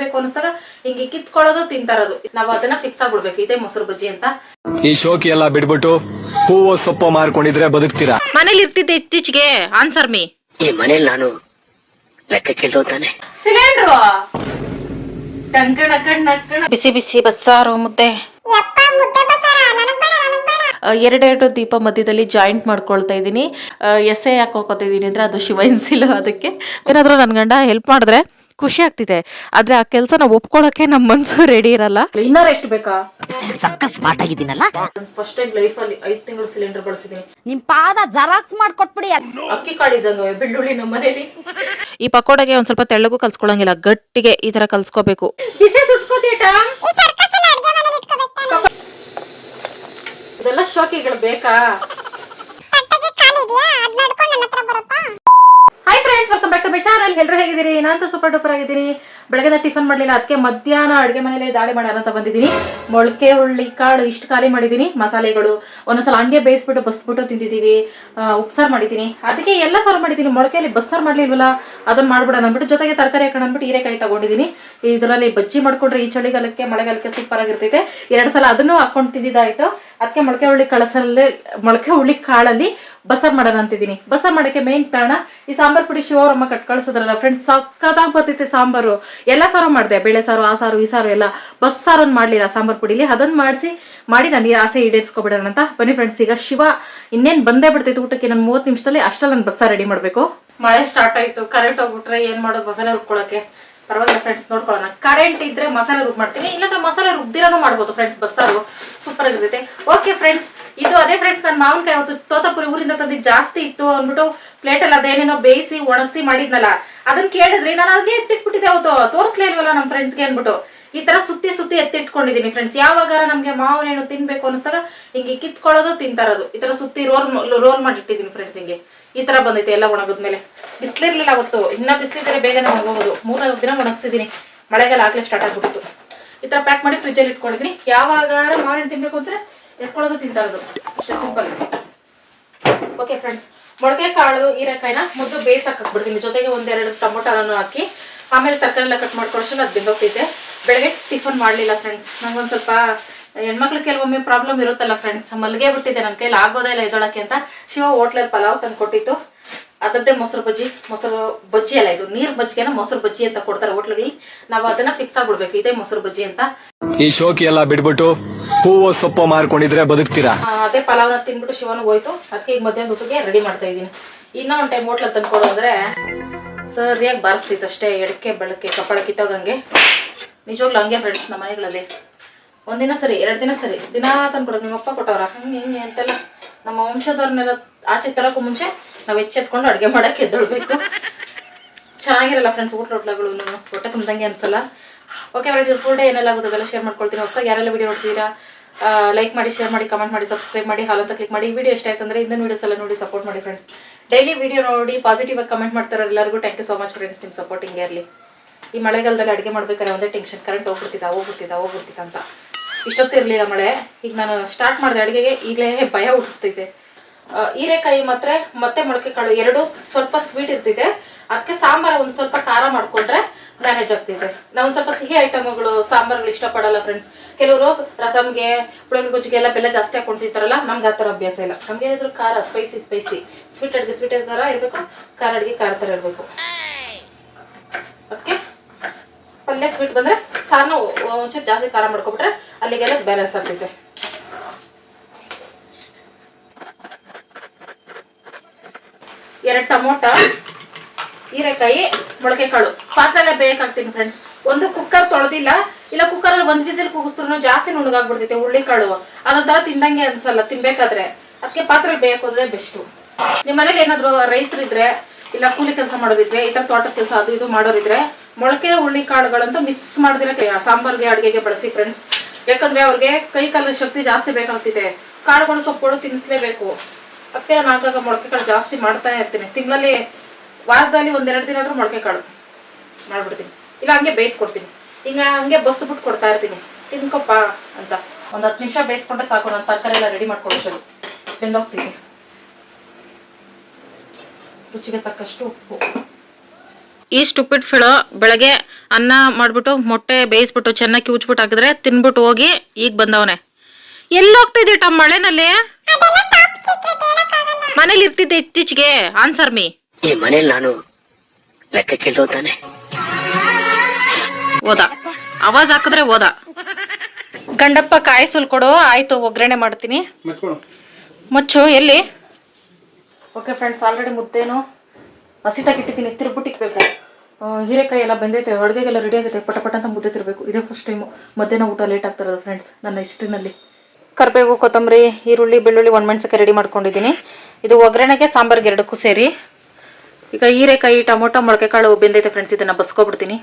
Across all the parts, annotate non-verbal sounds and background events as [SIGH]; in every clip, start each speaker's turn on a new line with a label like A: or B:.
A: ತಿನ್ಬೇಕು ಅನಿಸ್ದಾಗ ಹಿಂಗೆ ಕಿತ್ಕೊಳ್ಳೋದು ತಿಂತಾರದು. ನಾವು ಅದನ್ನ ಫಿಕ್ಸ್ ಆಗ್ಬಿಡ್ಬೇಕು. ಇದೇ ಮೊಸರು ಬಜ್ಜಿ ಅಂತ.
B: ಈ ಶೋಕಿ ಎಲ್ಲ ಬಿಡ್ಬಿಟ್ಟು ಹೂವು ಸೊಪ್ಪು ಮಾರ್ಕೊಂಡಿದ್ರೆ ಬದುಕ್ತೀರಾ?
A: ಮನೇಲಿ ಇರ್ತಿದ್ದೆ ಇತ್ತೀಚೆಗೆ. ಆನ್ಸರ್ ಮೀ
C: ಈ ಮನೇಲಿ ನಾನು ಲೆಕ್ಕಕ್ಕೆ ತಾನೆ.
A: ಸಿಲಿಂಡರ್. ಬಿಸಿ ಬಿಸಿ ಬಸ್ಸಾರು ಮುದ್ದೆ. ಎರಡೆರಡು ದೀಪ ಮಧ್ಯದಲ್ಲಿ ಜಾಯಿಂಟ್ ಮಾಡ್ಕೊಳ್ತಾ ಇದ್ದೀನಿ. ಎ ಯಾಕೆ ಹೋಗ್ಕೊತಾ ಇದ್ದೀನಿ ಅಂದರೆ ಅದು ಶಿವ ಇನ್ಸಿಲ್ಲ ಅದಕ್ಕೆ. ಏನಾದರೂ ನನ್ನ ಗಂಡ ಹೆಲ್ಪ್ ಮಾಡಿದ್ರೆ ಖುಷಿ ಆಗ್ತಿದೆ. ಆದ್ರೆ ಆ ಕೆಲಸನ ಒಪ್ಕೊಳಕ್ಕೆ ನಮ್ಮ ಮನ್ಸು ರೆಡಿ ಇರಲ್ಲ. ಇನ್ನೂರು ಎಷ್ಟು ಬೇಕಾ?
C: ಸಕ್ಕ ಸ್ಮಾರ್ಟ್ ಆಗಿದ್ದೀನಲ್ಲ?
A: ಫಸ್ಟ್ ಟೈಮ್ ಲೈಫಲ್ಲಿ ಐದು ತಿಂಗಳು ಸಿಲಿಂಡರ್ ಬಳಸಿದೀನಿ
D: ನಿಮ್ ಪಾದ ಜರಾಕ್ಸ್ ಮಾಡ್ಕೊಟ್ಬಿಡಿ.
A: ಅಕ್ಕಿ ಕಾಳಿದ್ದಂಗೆ ಬೆಳ್ಳುಳ್ಳಿ ನಮ್ಮ ಮನೇಲಿ. ಈ ಪಕೋಡಗೆ ಒಂದ್ ಸ್ವಲ್ಪ ತೆಳ್ಳಗೂ ಕಲ್ಸ್ಕೊಳಂಗಿಲ್ಲ. ಗಟ್ಟಿಗೆ ಈ ತರ ಕಲ್ಸ್ಕೋಬೇಕು. ಬಿಸಿ ಸುಟ್ಕೋತೀಟ ಇದೆಲ್ಲ ಶೋಕಿಗಳು ಬೇಕಾ hi friends welcome back to my channel ಎಲ್ಲರೂ ಹೇಗಿದ್ದೀರಿ? ಏನಂತ ಸೂಪರ್ ಡೂಪರ್ ಆಗಿದ್ದೀನಿ. ಬೆಳಗ್ಗೆ ಟಿಫನ್ ಮಾಡಲಿಲ್ಲ ಅದಕ್ಕೆ ಮಧ್ಯಾಹ್ನ ಅಡುಗೆ ಮನೇಲಿ ದಾಳಿ ಮಾಡೋಣ ಅಂತ ಬಂದಿದ್ದೀನಿ. ಮೊಳಕೆ ಹುಳ್ಳಿ ಕಾಳು ಇಷ್ಟು ಖಾಲಿ ಮಾಡಿದ್ದೀನಿ, ಮಸಾಲೆಗಳು. ಒಂದೊಂದ್ಸಲ ಹಂಗೆ ಬೇಯಿಸ್ಬಿಟ್ಟು, ಬಸ್ಬಿಟ್ಟು ತಿಂದಿದ್ದೀವಿ. ಉಪ್ಸಾರು ಮಾಡಿದ್ದೀನಿ. ಅದಕ್ಕೆ ಎಲ್ಲ ಸಾರು ಮಾಡಿದ್ದೀನಿ. ಮೊಳಕೆಯಲ್ಲಿ ಬಸ್ಸಾರು ಮಾಡಲಿಲ್ವಲ್ಲ? ಅದನ್ನ ಮಾಡ್ಬಿಡೋಣ ಅಂದ್ಬಿಟ್ಟು ಜೊತೆಗೆ ತರಕಾರಿ ಹಾಕೋಣ ಅಂದ್ಬಿಟ್ಟು ಹೀರೆಕಾಯಿ ತಗೊಂಡಿದ್ದೀನಿ. ಇದರಲ್ಲಿ ಬಜ್ಜಿ ಮಾಡ್ಕೊಂಡ್ರೆ ಈ ಚಳಿಗಾಲಕ್ಕೆ ಮಳೆಗಾಲಕ್ಕೆ ಸೂಪರ್ ಆಗಿರ್ತೈತೆ. ಎರಡು ಸಲ ಅದನ್ನು ಹಾಕೊಂಡು ತಿಂದಿದ್ದಾಯ್ತು. ಅದಕ್ಕೆ ಮೊಳಕೆ ಹುಳ್ಳಿ ಕಳಸಲ್ಲಿ ಮೊಳಕೆ ಹುಳ್ಳಿ ಕಾಳಲ್ಲಿ ಬಸ್ಸಾರು ಮಾಡೋಣ ಅಂತಿದ್ದೀನಿ. ಬಸರ್ ಮಾಡೋಕ್ಕೆ ಮೇನ್ ಕಾರಣ ಈ ಸಾಂಬಾರ್ ಪುಡಿ ಶಿವರಮ್ಮ ಕಟ್ ಕಳ್ಸೋದ್ರಲ್ಲ ಫ್ರೆಂಡ್ಸ್ ಸಕ್ಕತ್ತಾಗಿ ಬರ್ತೈತೆ ಸಾಂಬಾರು. ಎಲ್ಲ ಸಾರು ಮಾಡಿದೆ, ಬೇಳೆ ಸಾರು, ಆ ಸಾರು, ಈ ಸಾರು ಎಲ್ಲ. ಬಸ್ಸಾರನ್ನು ಮಾಡಲಿಲ್ಲ ಸಾಂಬಾರ್ ಪುಡಿಲಿ. ಅದನ್ನು ಮಾಡಿಸಿ, ಮಾಡಿ ನನಗೆ ಆಸೆ ಈಡೇರಿಸ್ಕೊಬಿಡೋಣ ಅಂತ. ಬನ್ನಿ ಫ್ರೆಂಡ್ಸ್ ಈಗ ಶಿವ ಇನ್ನೇನು ಬಂದೇ ಬಿಡ್ತೈತೆ ಊಟಕ್ಕೆ. ನಾನು ಮೂವತ್ತು ನಿಮಿಷದಲ್ಲಿ ಅಷ್ಟಲ್ಲಿ ನಾನು ಬಸ್ಸಾರು ರೆಡಿ ಮಾಡಬೇಕು. ಮಳೆ ಸ್ಟಾರ್ಟ್ ಆಯಿತು. ಕರೆಂಟ್ ಹೋಗ್ಬಿಟ್ರೆ ಏನು ಮಾಡೋದು? ಮಸಾಲೆ ರುಬ್ಕೊಳ್ಳೋಕ್ಕೆ ಪರವಾಗಿಲ್ಲ ಫ್ರೆಂಡ್ಸ್ ನೋಡ್ಕೊಳ್ಳೋಣ. ಕರೆಂಟ್ ಇದ್ರೆ ಮಸಾಲೆ ರುಬ್ ಮಾಡ್ತೀನಿ ಇಲ್ಲಾಂದ್ರೆ ಮಸಾಲೆ ರುಬ್ದಿರಾನು ಮಾಡ್ಬೋದು ಫ್ರೆಂಡ್ಸ್ ಬಸ್ಸಾರು. ಸೂಪರ್ ಆಗಿರುತ್ತೆ. ಓಕೆ ಫ್ರೆಂಡ್ಸ್ ಇದು ಅದೇ ಫ್ರೆಂಡ್ಸ್ ನನ್ನ ಮಾವಿನಕಾಯಿ ಅವತ್ತು ತೋತಪುರಿ ಊರಿಂದ ತಂದಿದ್ದು ಜಾಸ್ತಿ ಇತ್ತು ಅಂದ್ಬಿಟ್ಟು ಪ್ಲೇಟಲ್ಲಿ ಅದೇನೇನೋ ಬೇಯಿಸಿ ಒಣಗಿಸಿ ಮಾಡಿದ್ನಲ್ಲ ಅದನ್ನ ಕೇಳಿದ್ರಿ ನಾನು ಅದೇ ಎತ್ತಿಟ್ಬಿಟ್ಟಿದ್ದೆ ಅವತ್ತು. ತೋರಿಸ್ಲೇ ಇಲ್ವಲ್ಲ ನಮ್ಮ ಫ್ರೆಂಡ್ಸ್ಗೆ ಅಂದ್ಬಿಟ್ಟು. ಈ ತರ ಸುತ್ತಿ ಸುತ್ತಿ ಎತ್ತಿಟ್ಕೊಂಡಿದ್ದೀನಿ ಫ್ರೆಂಡ್ಸ್ ಯಾವಾಗಾರ ನಮ್ಗೆ ಮಾವಿನ ಹಣ್ಣು ತಿನ್ಬೇಕು ಅನಿಸ್ದಾಗ ಹಿಂಗೆ ಕಿತ್ಕೊಳ್ಳೋದು, ತಿಂತಾರದು. ಈ ತರ ಸುತ್ತಿ ರೋಲ್ ರೋಲ್ ಮಾಡಿಟ್ಟಿದ್ದೀನಿ ಫ್ರೆಂಡ್ಸ್ ಹಿಂಗೆ. ಈ ತರ ಬಂದೈತೆ ಎಲ್ಲ ಒಣಗಿದ್ಮೇಲೆ. ಬಿಸಿಲಿರ್ಲಿಲ್ಲ ಅವತ್ತು. ಇನ್ನ ಬಿಸಿಲಿದ್ರೆ ಬೇಗನೆ ಒಣಗೋಗೋದು. ಮೂರ್ನಾಲ್ಕು ದಿನ ಒಣಗಿಸಿದ್ದೀನಿ ಮಳೆಗಾಲ ಆಗ್ಲೇ ಸ್ಟಾರ್ಟ್ ಆಗ್ಬಿಡ್ತು ಈ ತರ ಪ್ಯಾಕ್ ಮಾಡಿ ಫ್ರಿಜ್ಜಲ್ಲಿ ಇಟ್ಕೊಂಡಿದ್ದೀನಿ ಯಾವಾಗಾರ ಮಾವಿನ ತಿನ್ಬೇಕು ಅಂದ್ರೆ ಎತ್ಕೊಳ್ಳೋದು ತಿಂತಾರದು ಅಷ್ಟೇ ಸಿಂಪಲ್ ಓಕೆ ಫ್ರೆಂಡ್ಸ್ ಮೊಳಕೆ ಕಾಳು, ಹೀರೆಕಾಯಿನ ಮುದ್ದು ಬೇಯಿಸಕ್ಕೆ ಹಾಕ್ಬಿಡ್ತೀನಿ ಜೊತೆಗೆ ಒಂದೆರಡು ಟೊಮೊಟೊನೂ ಹಾಕಿ, ಆಮೇಲೆ ತರಕಾರಿ ಎಲ್ಲ ಕಟ್ ಮಾಡ್ಕೊಳಷ್ಟು ಅದು ಬೆಂದೋಗ್ತೈತೆ. ಬೆಳಗ್ಗೆ ಟಿಫನ್ ಮಾಡಲಿಲ್ಲ ಫ್ರೆಂಡ್ಸ್ ನಂಗೊಂದು ಸ್ವಲ್ಪ ಹೆಣ್ಮಕ್ಳು ಕೆಲವೊಮ್ಮೆ ಪ್ರಾಬ್ಲಮ್ ಇರುತ್ತಲ್ಲ ಫ್ರೆಂಡ್ಸ್ ಮಲ್ಗೆ ಬಿಟ್ಟಿದೆ ನನ್ನ ಕೈಲಿ, ಆಗೋದೇ ಇಲ್ಲ ಎದೊಳಕ್ಕೆ ಅಂತ. ಶಿವ ಹೋಟ್ಲಲ್ಲಿ ಪಲಾವ್ ತಂದು ಕೊಟ್ಟಿತ್ತು. ಅದದ್ದೇ ಮೊಸರು ಬಜ್ಜಿ. ಮೊಸರು ಬಜ್ಜಿ ಅಲ್ಲ ಇದು. ನೀರು ಬಜ್ಜಿಗೆನ ಮೊಸರು ಬಜ್ಜಿ ಅಂತ ಕೊಡ್ತಾರೆ ಹೋಟ್ಲಲ್ಲಿ ನಾವು ಅದನ್ನ ಫಿಕ್ಸ್ ಆಗ್ಬಿಡ್ಬೇಕು. ಇದೇ ಮೊಸರು ಬಜ್ಜಿ ಅಂತ.
B: ಈ ಶೋಕಿ ಎಲ್ಲ ಬಿಡ್ಬಿಟ್ಟು ಹೂವು ಸೊಪ್ಪು ಮಾರ್ಕೊಂಡಿದ್ರೆ ಬದುಕ್ತೀರಾ?
A: ಅದೇ ಪಲಾವ್ನ ತಿನ್ಬಿಟ್ಟು ಶಿವನಿಗೆ ಹೋಯ್ತು. ಅದಕ್ಕೆ ಈಗ ಮಧ್ಯಾಹ್ನ ಊಟಕ್ಕೆ ರೆಡಿ ಮಾಡ್ತಾ ಇದೀನಿ ಇನ್ನೂ ಒಂದು ಟೈಮ್ ಹೋಟ್ಲ ತಂದ್ಕೊಡು ಅಂದ್ರೆ ಸರಿಯಾಗಿ ಬಾರಿಸ್ತಿತ್ತು ಅಷ್ಟೇ. ಎಡಕ್ಕೆ ಬೆಳಕ್ಕೆ ಕಪ್ಪಳ ಕಿತ್ತೋಗಂಗೆ. ನಿಜವಾಗ್ಲೂ ಹಂಗೆ ಫ್ರೆಂಡ್ಸ್ ನಮ್ಮ ಮನೆಗಳಲ್ಲಿ. ಒಂದಿನ ಸರಿ, ಎರಡು ದಿನ ಸರಿ, ದಿನ ತಂದ್ಬಿಡೋದು ನಿಮ್ಮಪ್ಪ ಕೊಟ್ಟವ್ರ? ಹಂಗೆ ಹಿಂಗೆ ಅಂತೆಲ್ಲ. ನಮ್ಮ ವಂಶದವ್ರನ್ನೆಲ್ಲ ಆಚೆ ತರೋಕ್ಕೂ ಮುಂಚೆ ನಾವು ಎಚ್ಚೆತ್ಕೊಂಡು ಅಡುಗೆ ಮಾಡಕ್ಕೆ ಎದ್ದೊಳ್ಬೇಕು. ಚೆನ್ನಾಗಿರಲ್ಲ ಫ್ರೆಂಡ್ಸ್ ಊಟ ಹೋಟ್ಲಗಳು. ಹೊಟ್ಟೆ ತುಂಬ್ದಂಗೆ ಅನ್ಸಲ್ಲ. ಓಕೆ ಫ್ರೆಂಡ್ಸ್ ಫುಲ್ ಡೇ ಏನೆಲ್ಲ ಆಗುತ್ತೆ ಅದೆಲ್ಲ ಶೇರ್ ಮಾಡ್ಕೊಳ್ತೀನಿ. ಹೊಸದಾಗಿ ಯಾರೆಲ್ಲ ವಿಡಿಯೋ ನೋಡ್ತೀರಾ ಲೈಕ್ ಮಾಡಿ ಶೇರ್ ಮಾಡಿ ಕಮೆಂಟ್ ಮಾಡಿ ಸಬ್ಸ್ಕ್ರೈಬ್ ಮಾಡಿ, ಹಾಲ್ ಅಂತ ಕ್ಲಿಕ್ ಮಾಡಿ. ವಿಡಿಯೋ ಇಷ್ಟ ಆಯ್ತು ಅಂದರೆ ಇಂದಿನ ವೀಡಿಯೋಸ್ ಎಲ್ಲ ನೋಡಿ ಸಪೋರ್ಟ್ ಮಾಡಿ ಫ್ರೆಂಡ್ಸ್ ಡೈಲಿ ವಿಡಿಯೋ ನೋಡಿ ಪಾಸಿಟಿವ್ ಆಗಿ ಕಮೆಂಟ್ ಮಾಡ್ತಾರೆ ಎಲ್ಲರಿಗೂ thank you so much friends ನಿಮ್ಮ ಹಿಂಗೆ ಇರಲಿ. ಈ ಮಳೆಗಾಲದಲ್ಲಿ ಅಡುಗೆ ಮಾಡ್ಬೇಕಾದ್ರೆ ಒಂದೇ ಟೆನ್ಷನ್ ಕರೆಂಟ್ ಹೋಗ್ಬಿಡ್ತಿದ್ದ ಹೋಗ್ಬಿಡ್ತಿದ್ದ ಹೋಗ್ಬಿಡ್ತಿದ್ದ ಅಂತ. ಇಷ್ಟೊತ್ತಿರಲಿಲ್ಲ ಮಳೆ. ಈಗ ನಾನು ಸ್ಟಾರ್ಟ್ ಮಾಡಿದೆ ಅಡುಗೆಗೆ, ಈಗಲೇ ಭಯ ಹುಟ್ಟಿಸ್ತೈತೆ ಹೀರೆಕಾಯಿ ಮಾತ್ರ ಮತ್ತೆ ಮೊಳಕೆ ಕಾಳು ಎರಡು ಸ್ವಲ್ಪ ಸ್ವೀಟ್ ಇರ್ತಿದೆ. ಅದಕ್ಕೆ ಸಾಂಬಾರು ಒಂದು ಸ್ವಲ್ಪ ಖಾರ ಮಾಡ್ಕೊಂಡ್ರೆ ಮ್ಯಾನೇಜ್ ಆಗ್ತಿದೆ. ನಾವು ಒಂದು ಸ್ವಲ್ಪ ಸಿಹಿ ಐಟಮ್ಗಳು ಸಾಂಬಾರ್ಗಳು ಇಷ್ಟಪಡಲ್ಲ ಫ್ರೆಂಡ್ಸ್ ಕೆಲವರು ರಸಮ್ಗೆ ಪುಳಿಯೋಗರೆ ಗುಜ್ಜಿಗೆ ಎಲ್ಲ ಬೆಲ್ಲ ಜಾಸ್ತಿ ಹಾಕೊಂಡು ತಿಂತಾರಲ್ಲ ನಮ್ಗೆ ಆ ಥರ ಅಭ್ಯಾಸ ಇಲ್ಲ. ನಮ್ಗೆ ಏನಾದ್ರು ಖಾರ ಸ್ಪೈಸಿ ಸ್ಪೈಸಿ ಸ್ವೀಟ್ ಅಡುಗೆ ಸ್ವೀಟ್ ಥರ ಇರಬೇಕು. ಖಾರ ಅಡುಗೆ, ಖಾರ ಥರ ಇರಬೇಕು. ಅದಕ್ಕೆ ಪಲ್ಯ ಸ್ವೀಟ್ ಬಂದರೆ ಸಾರನ್ನ ಒಂಚೂರು ಜಾಸ್ತಿ ಖಾರ ಮಾಡ್ಕೊಬಿಟ್ರೆ ಅಲ್ಲಿಗೆಲ್ಲ ಬ್ಯಾಲೆನ್ಸ್ ಆಗ್ತೈತೆ ಎರಡು ಟೊಮೊಟೊ, ಹೀರೆಕಾಯಿ ಮೊಳಕೆ ಕಾಳು ಪಾತ್ರೆಲ್ಲ ಬೇಕಾಗ್ತೀನಿ ಫ್ರೆಂಡ್ಸ್ ಒಂದು ಕುಕ್ಕರ್ ತೊಳೆದಿಲ್ಲ, ಇಲ್ಲ ಕುಕ್ಕರಲ್ಲಿ ಒಂದು ವಿಸಿಲ್ ಕೂಗಿಸ್ತ್ರು ಜಾಸ್ತಿ ನುಣಗಾಗ್ಬಿಡ್ತೈತೆ ಹುಳ್ಳಿ ಕಾಳು ಅದೊಂಥರ ತಿಂದಂಗೆ ಅನ್ಸಲ್ಲ ತಿನ್ಬೇಕಾದ್ರೆ. ಅದಕ್ಕೆ ಪಾತ್ರೆ ಬೇಕೋದ್ರೆ ಬೆಸ್ಟು ನಿಮ್ಮ ಮನೇಲಿ ಏನಾದರೂ ರೈತರಿದ್ರೆ, ಇಲ್ಲ ಕೂಲಿ ಕೆಲಸ ಮಾಡೋದಿದ್ರೆ ಈ ಥರ ತೋಟದ ಕೆಲಸ ಅದು ಇದು ಮಾಡೋರಿದ್ರೆ, ಮೊಳಕೆ ಹುಳ್ಳಿ ಕಾಳುಗಳಂತೂ ಮಿಸ್ ಮಾಡಿದ್ರೆ ಸಾಂಬಾರ್ಗೆ, ಅಡುಗೆಗೆ ಬಳಸಿ ಫ್ರೆಂಡ್ಸ್ ಯಾಕಂದ್ರೆ ಅವ್ರಿಗೆ ಕೈ ಕಾಲ ಶಕ್ತಿ ಜಾಸ್ತಿ ಬೇಕಾಗ್ತಿದೆ. ಕಾಳುಗಳು ಸೊಪ್ಪುಗಳು ತಿನ್ನಿಸ್ಲೇಬೇಕು ಅದಕ್ಕೆ ನಾನು ಆಗಾಗ ಮೊಳಕೆ ಕಾಳು ಜಾಸ್ತಿ ಮಾಡ್ತಾ ಇರ್ತೀನಿ. ತಿಂಗಳಲ್ಲಿ ವಾರದಲ್ಲಿ ಒಂದೆರಡು ದಿನ ಆದ್ರೂ ಮೊಳಕೆ ಕಾಳು ಮಾಡ್ಬಿಡ್ತೀನಿ. ಇಲ್ಲ ಹಂಗೆ ಬೇಯಿಸ್ಕೊಡ್ತೀನಿ. ಹಿಂಗ ಹಂಗೆ ಬಸ್ದುಬಿಟ್ಟು ಕೊಡ್ತಾ ಇರ್ತೀನಿ. ತಿನ್ಕೊಪ್ಪ ಅಂತ. ಒಂದು ಹತ್ತು ನಿಮಿಷ ಬೇಯಿಸ್ಕೊಂಡ್ರೆ ಸಾಕು ನಾನು ತರಕಾರಿ ಎಲ್ಲ ರೆಡಿ ಮಾಡ್ಕೊಡೋಷ್ಟು ಬೆಂದೋಗ್ತೀನಿ. ರುಚಿಗೆ ತಕ್ಕಷ್ಟು ಉಪ್ಪು.
E: ಈ ಸ್ಟುಪಿಡ್ ಫಿಳೋ ಬೆಳಗ್ಗೆ ಅನ್ನ ಮಾಡ್ಬಿಟ್ಟು ಮೊಟ್ಟೆ ಬೇಯಿಸ್ಬಿಟ್ಟು ಚೆನ್ನಾಗಿ ಕಿವುಚ್ಬಿಟ್ಟು ಹಾಕಿದ್ರೆ ತಿನ್ಬಿಟ್ಟು ಹೋಗಿ ಈಗ ಬಂದವನೆ. ಎಲ್ಲಿ ಹೋಗ್ತಿದ್ದೆ ಟಮ್ ಮಳೆನಲ್ಲಿ ಮನೇಲಿ ಇರ್ತಿದ್ದೆ ಇತ್ತೀಚೆಗೆ. ಆನ್ಸರ್ ಮೀ
C: ಈ ಮನೇಲಿ ನಾನು ಲೆಕ್ಕಕ್ಕೆ ಅಂತಾನೆ
E: ಓದ. ಅವಾಜ್ ಹಾಕಿದ್ರೆ ಓದ. ಗಂಡಪ್ಪ ಕಾಯಿ ಸುಲ್ಕೊಡು ಆಯ್ತು ಒಗ್ಗರಣೆ ಮಾಡ್ತೀನಿ. ಮುಚ್ಚು ಎಲ್ಲಿ? ಓಕೆ ಫ್ರೆಂಡ್ಸ್ ಆಲ್ರೆಡಿ ಮುದ್ದೇನು. ಹಸಿಟಾಗಿ ಇಟ್ಟಿದ್ದೀನಿ ತಿರ್ಬಿಟ್ಟು ಇಕ್ಬೇಕು. ಆ, ಹೀರೆಕಾಯಿ ಎಲ್ಲ ಬಂದೈತೆ ಅಡುಗೆಗೆಲ್ಲ ರೆಡಿ ಆಗುತ್ತೆ ಪಟ ಪಟ ಅಂತ ಮುದ್ದೆ ತಿರ್ಬೇಕು ಇದೇ ಫಸ್ಟ್ ಟೈಮು ಮಧ್ಯಾಹ್ನ ಊಟ ಲೇಟ್ ಆಗ್ತಿರೋದು ಫ್ರೆಂಡ್ಸ್ ನನ್ನ ಹಿಸ್ಟ್ರಿನಲ್ಲಿ. ಕರಿಬೇವು, ಕೊತ್ತಂಬರಿ, ಈರುಳ್ಳಿ, ಬೆಳ್ಳುಳ್ಳಿ ಒಣಮೆಣ್ಸಿಕಾಯಿ ರೆಡಿ ಮಾಡ್ಕೊಂಡಿದ್ದೀನಿ. ಇದು ಒಗ್ಗರಣೆಗೆ ಸಾಂಬಾರ್ಗೆ ಎರಡಕ್ಕೂ ಸೇರಿ. ಈಗ ಹೀರೆಕಾಯಿ, ಟೊಮೊಟೊ ಮೊಳಕೆ ಕಾಳು ಬೆಂದೈತೆ ಫ್ರೆಂಡ್ಸ್ ಇದನ್ನ ಬಸ್ಕೊಬಿಡ್ತೀನಿ.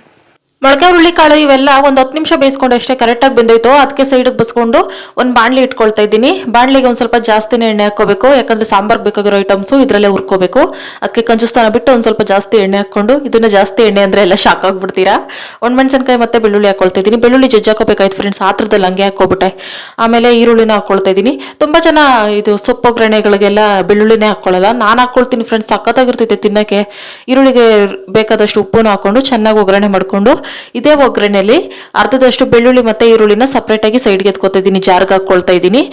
E: ಮೊಳಕೆ ಹುರುಳಿ ಕಾಳು ಇವೆಲ್ಲ ಒಂದು ಹತ್ತು ನಿಮಿಷ ಬೇಯಿಸ್ಕೊಂಡು ಅಷ್ಟೇ ಕರೆಕ್ಟಾಗಿ ಬೆಂದೋಯ್ತು. ಅದಕ್ಕೆ ಸೈಡಿಗೆ ಬಸ್ಕೊಂಡು ಒಂದು ಬಾಣಲಿ ಇಟ್ಕೊಳ್ತಾ ಇದ್ದೀನಿ. ಬಾಣಲಿಗೆ ಒಂದು ಸ್ವಲ್ಪ ಜಾಸ್ತಿನೇ ಎಣ್ಣೆ ಹಾಕೋಬೇಕು ಯಾಕಂದ್ರೆ ಸಾಂಬಾರ್ ಬೇಕಾಗಿರೋ ಐಟಮ್ಸು ಇದರಲ್ಲೇ ಹುರ್ಕೋಬೇಕು. ಅದಕ್ಕೆ ಕಂಜುಸ್ತಾನ ಬಿಟ್ಟು ಒಂದು ಸ್ವಲ್ಪ ಜಾಸ್ತಿ ಎಣ್ಣೆ ಹಾಕೊಂಡು ಇದನ್ನ ಜಾಸ್ತಿ ಎಣ್ಣೆ ಅಂದರೆ ಎಲ್ಲ ಶಾಕ್ ಆಗ್ಬಿಡ್ತೀರಾ? ಒಣಮೆಣಸಿನ್ಕಾಯಿ ಮತ್ತೆ ಬೆಳ್ಳುಳ್ಳಿ ಹಾಕೊಳ್ತಾ ಇದ್ದೀನಿ. ಬೆಳ್ಳುಳ್ಳಿ ಜಜ್ಜಿ ಹಾಕೋಬೇಕಾಯ್ತು ಫ್ರೆಂಡ್ಸ್ ಆತ್ರದಲ್ಲಿ ಹಂಗೆ ಹಾಕೋಬಿಟ್ಟೆ ಆಮೇಲೆ ಈರುಳ್ಳಿನ ಹಾಕ್ಕೊಳ್ತಾ ಇದ್ದೀನಿ. ತುಂಬ ಜನ ಇದು ಸೊಪ್ಪು ಒಗ್ಗರಣೆಗಳಿಗೆಲ್ಲ ಬೆಳ್ಳುಳ್ಳಿನೇ ಹಾಕೊಳ್ಳಲ್ಲ ನಾನು ಹಾಕ್ಕೊಳ್ತೀನಿ ಫ್ರೆಂಡ್ಸ್ ಸಕ್ಕತ್ತಾಗಿರ್ತೈತೆ ತಿನ್ನೋಕ್ಕೆ. ಈರುಳ್ಳಿಗೆ ಬೇಕಾದಷ್ಟು ಉಪ್ಪು ಹಾಕೊಂಡು ಚೆನ್ನಾಗಿ ಒಗ್ಗರಣೆ ಮಾಡ್ಕೊಂಡು ಇದೇ ಒಗ್ಗರಣೆಯಲ್ಲಿ ಅರ್ಧದಷ್ಟು ಬೆಳ್ಳುಳ್ಳಿ ಮತ್ತೆ ಈರುಳ್ಳಿನ ಸಪ್ರೇಟಾಗಿ ಸೈಡ್ಗೆ ಎತ್ಕೊತಾ ಇದ್ದೀನಿ ಜಾರ್ಗೆ ಹಾಕ್ಕೊಳ್ತಾ ಇದ್ದೀನಿ.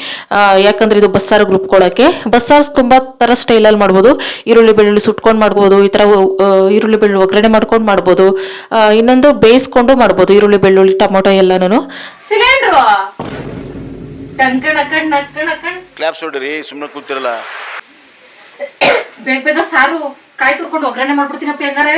E: ಯಾಕಂದರೆ ಯಾಕಂದ್ರೆ ಇದು ಬಸ್ಸಾರು ರುಬ್ಕೊಳ್ಳೋಕ್ಕೆ ಬಸ್ಸಾರು ತುಂಬಾ ತರ ಸ್ಟೈಲಲ್ಲಿ ಮಾಡ್ಬೋದು. ಈರುಳ್ಳಿ ಬೆಳ್ಳುಳ್ಳಿ ಸುಟ್ಕೊಂಡು ಮಾಡ್ಬೋದು ಈ ಥರ ಈರುಳ್ಳಿ ಬೆಳ್ಳುಳ್ಳಿ ಒಗ್ಗರಣೆ ಮಾಡ್ಕೊಂಡು ಮಾಡ್ಬೋದು. ಇನ್ನೊಂದು ಬೇಯಿಸ್ಕೊಂಡು ಮಾಡ್ಬೋದು ಈರುಳ್ಳಿ ಬೆಳ್ಳುಳ್ಳಿ ಟೊಮೊಟೊ ಎಲ್ಲನೂ ಸಿಲಿಂಡ್ರು
F: ಕ್ಲಾಪ್ಸ್ ಹೊಡ್ರಿ ಸುಮ್ಮನೆ ಕೂತಿರಲ್ಲ.
E: ಬೇಗ ಬೇಗ ಸಾರು ಕಾಯಿ ತುರ್ಕೊಂಡು ಒಗ್ಗರಣೆ ಮಾಡ್ಬಿಡ್ತೀನಪ್ಪ ಹೆಂಗಾರೆ.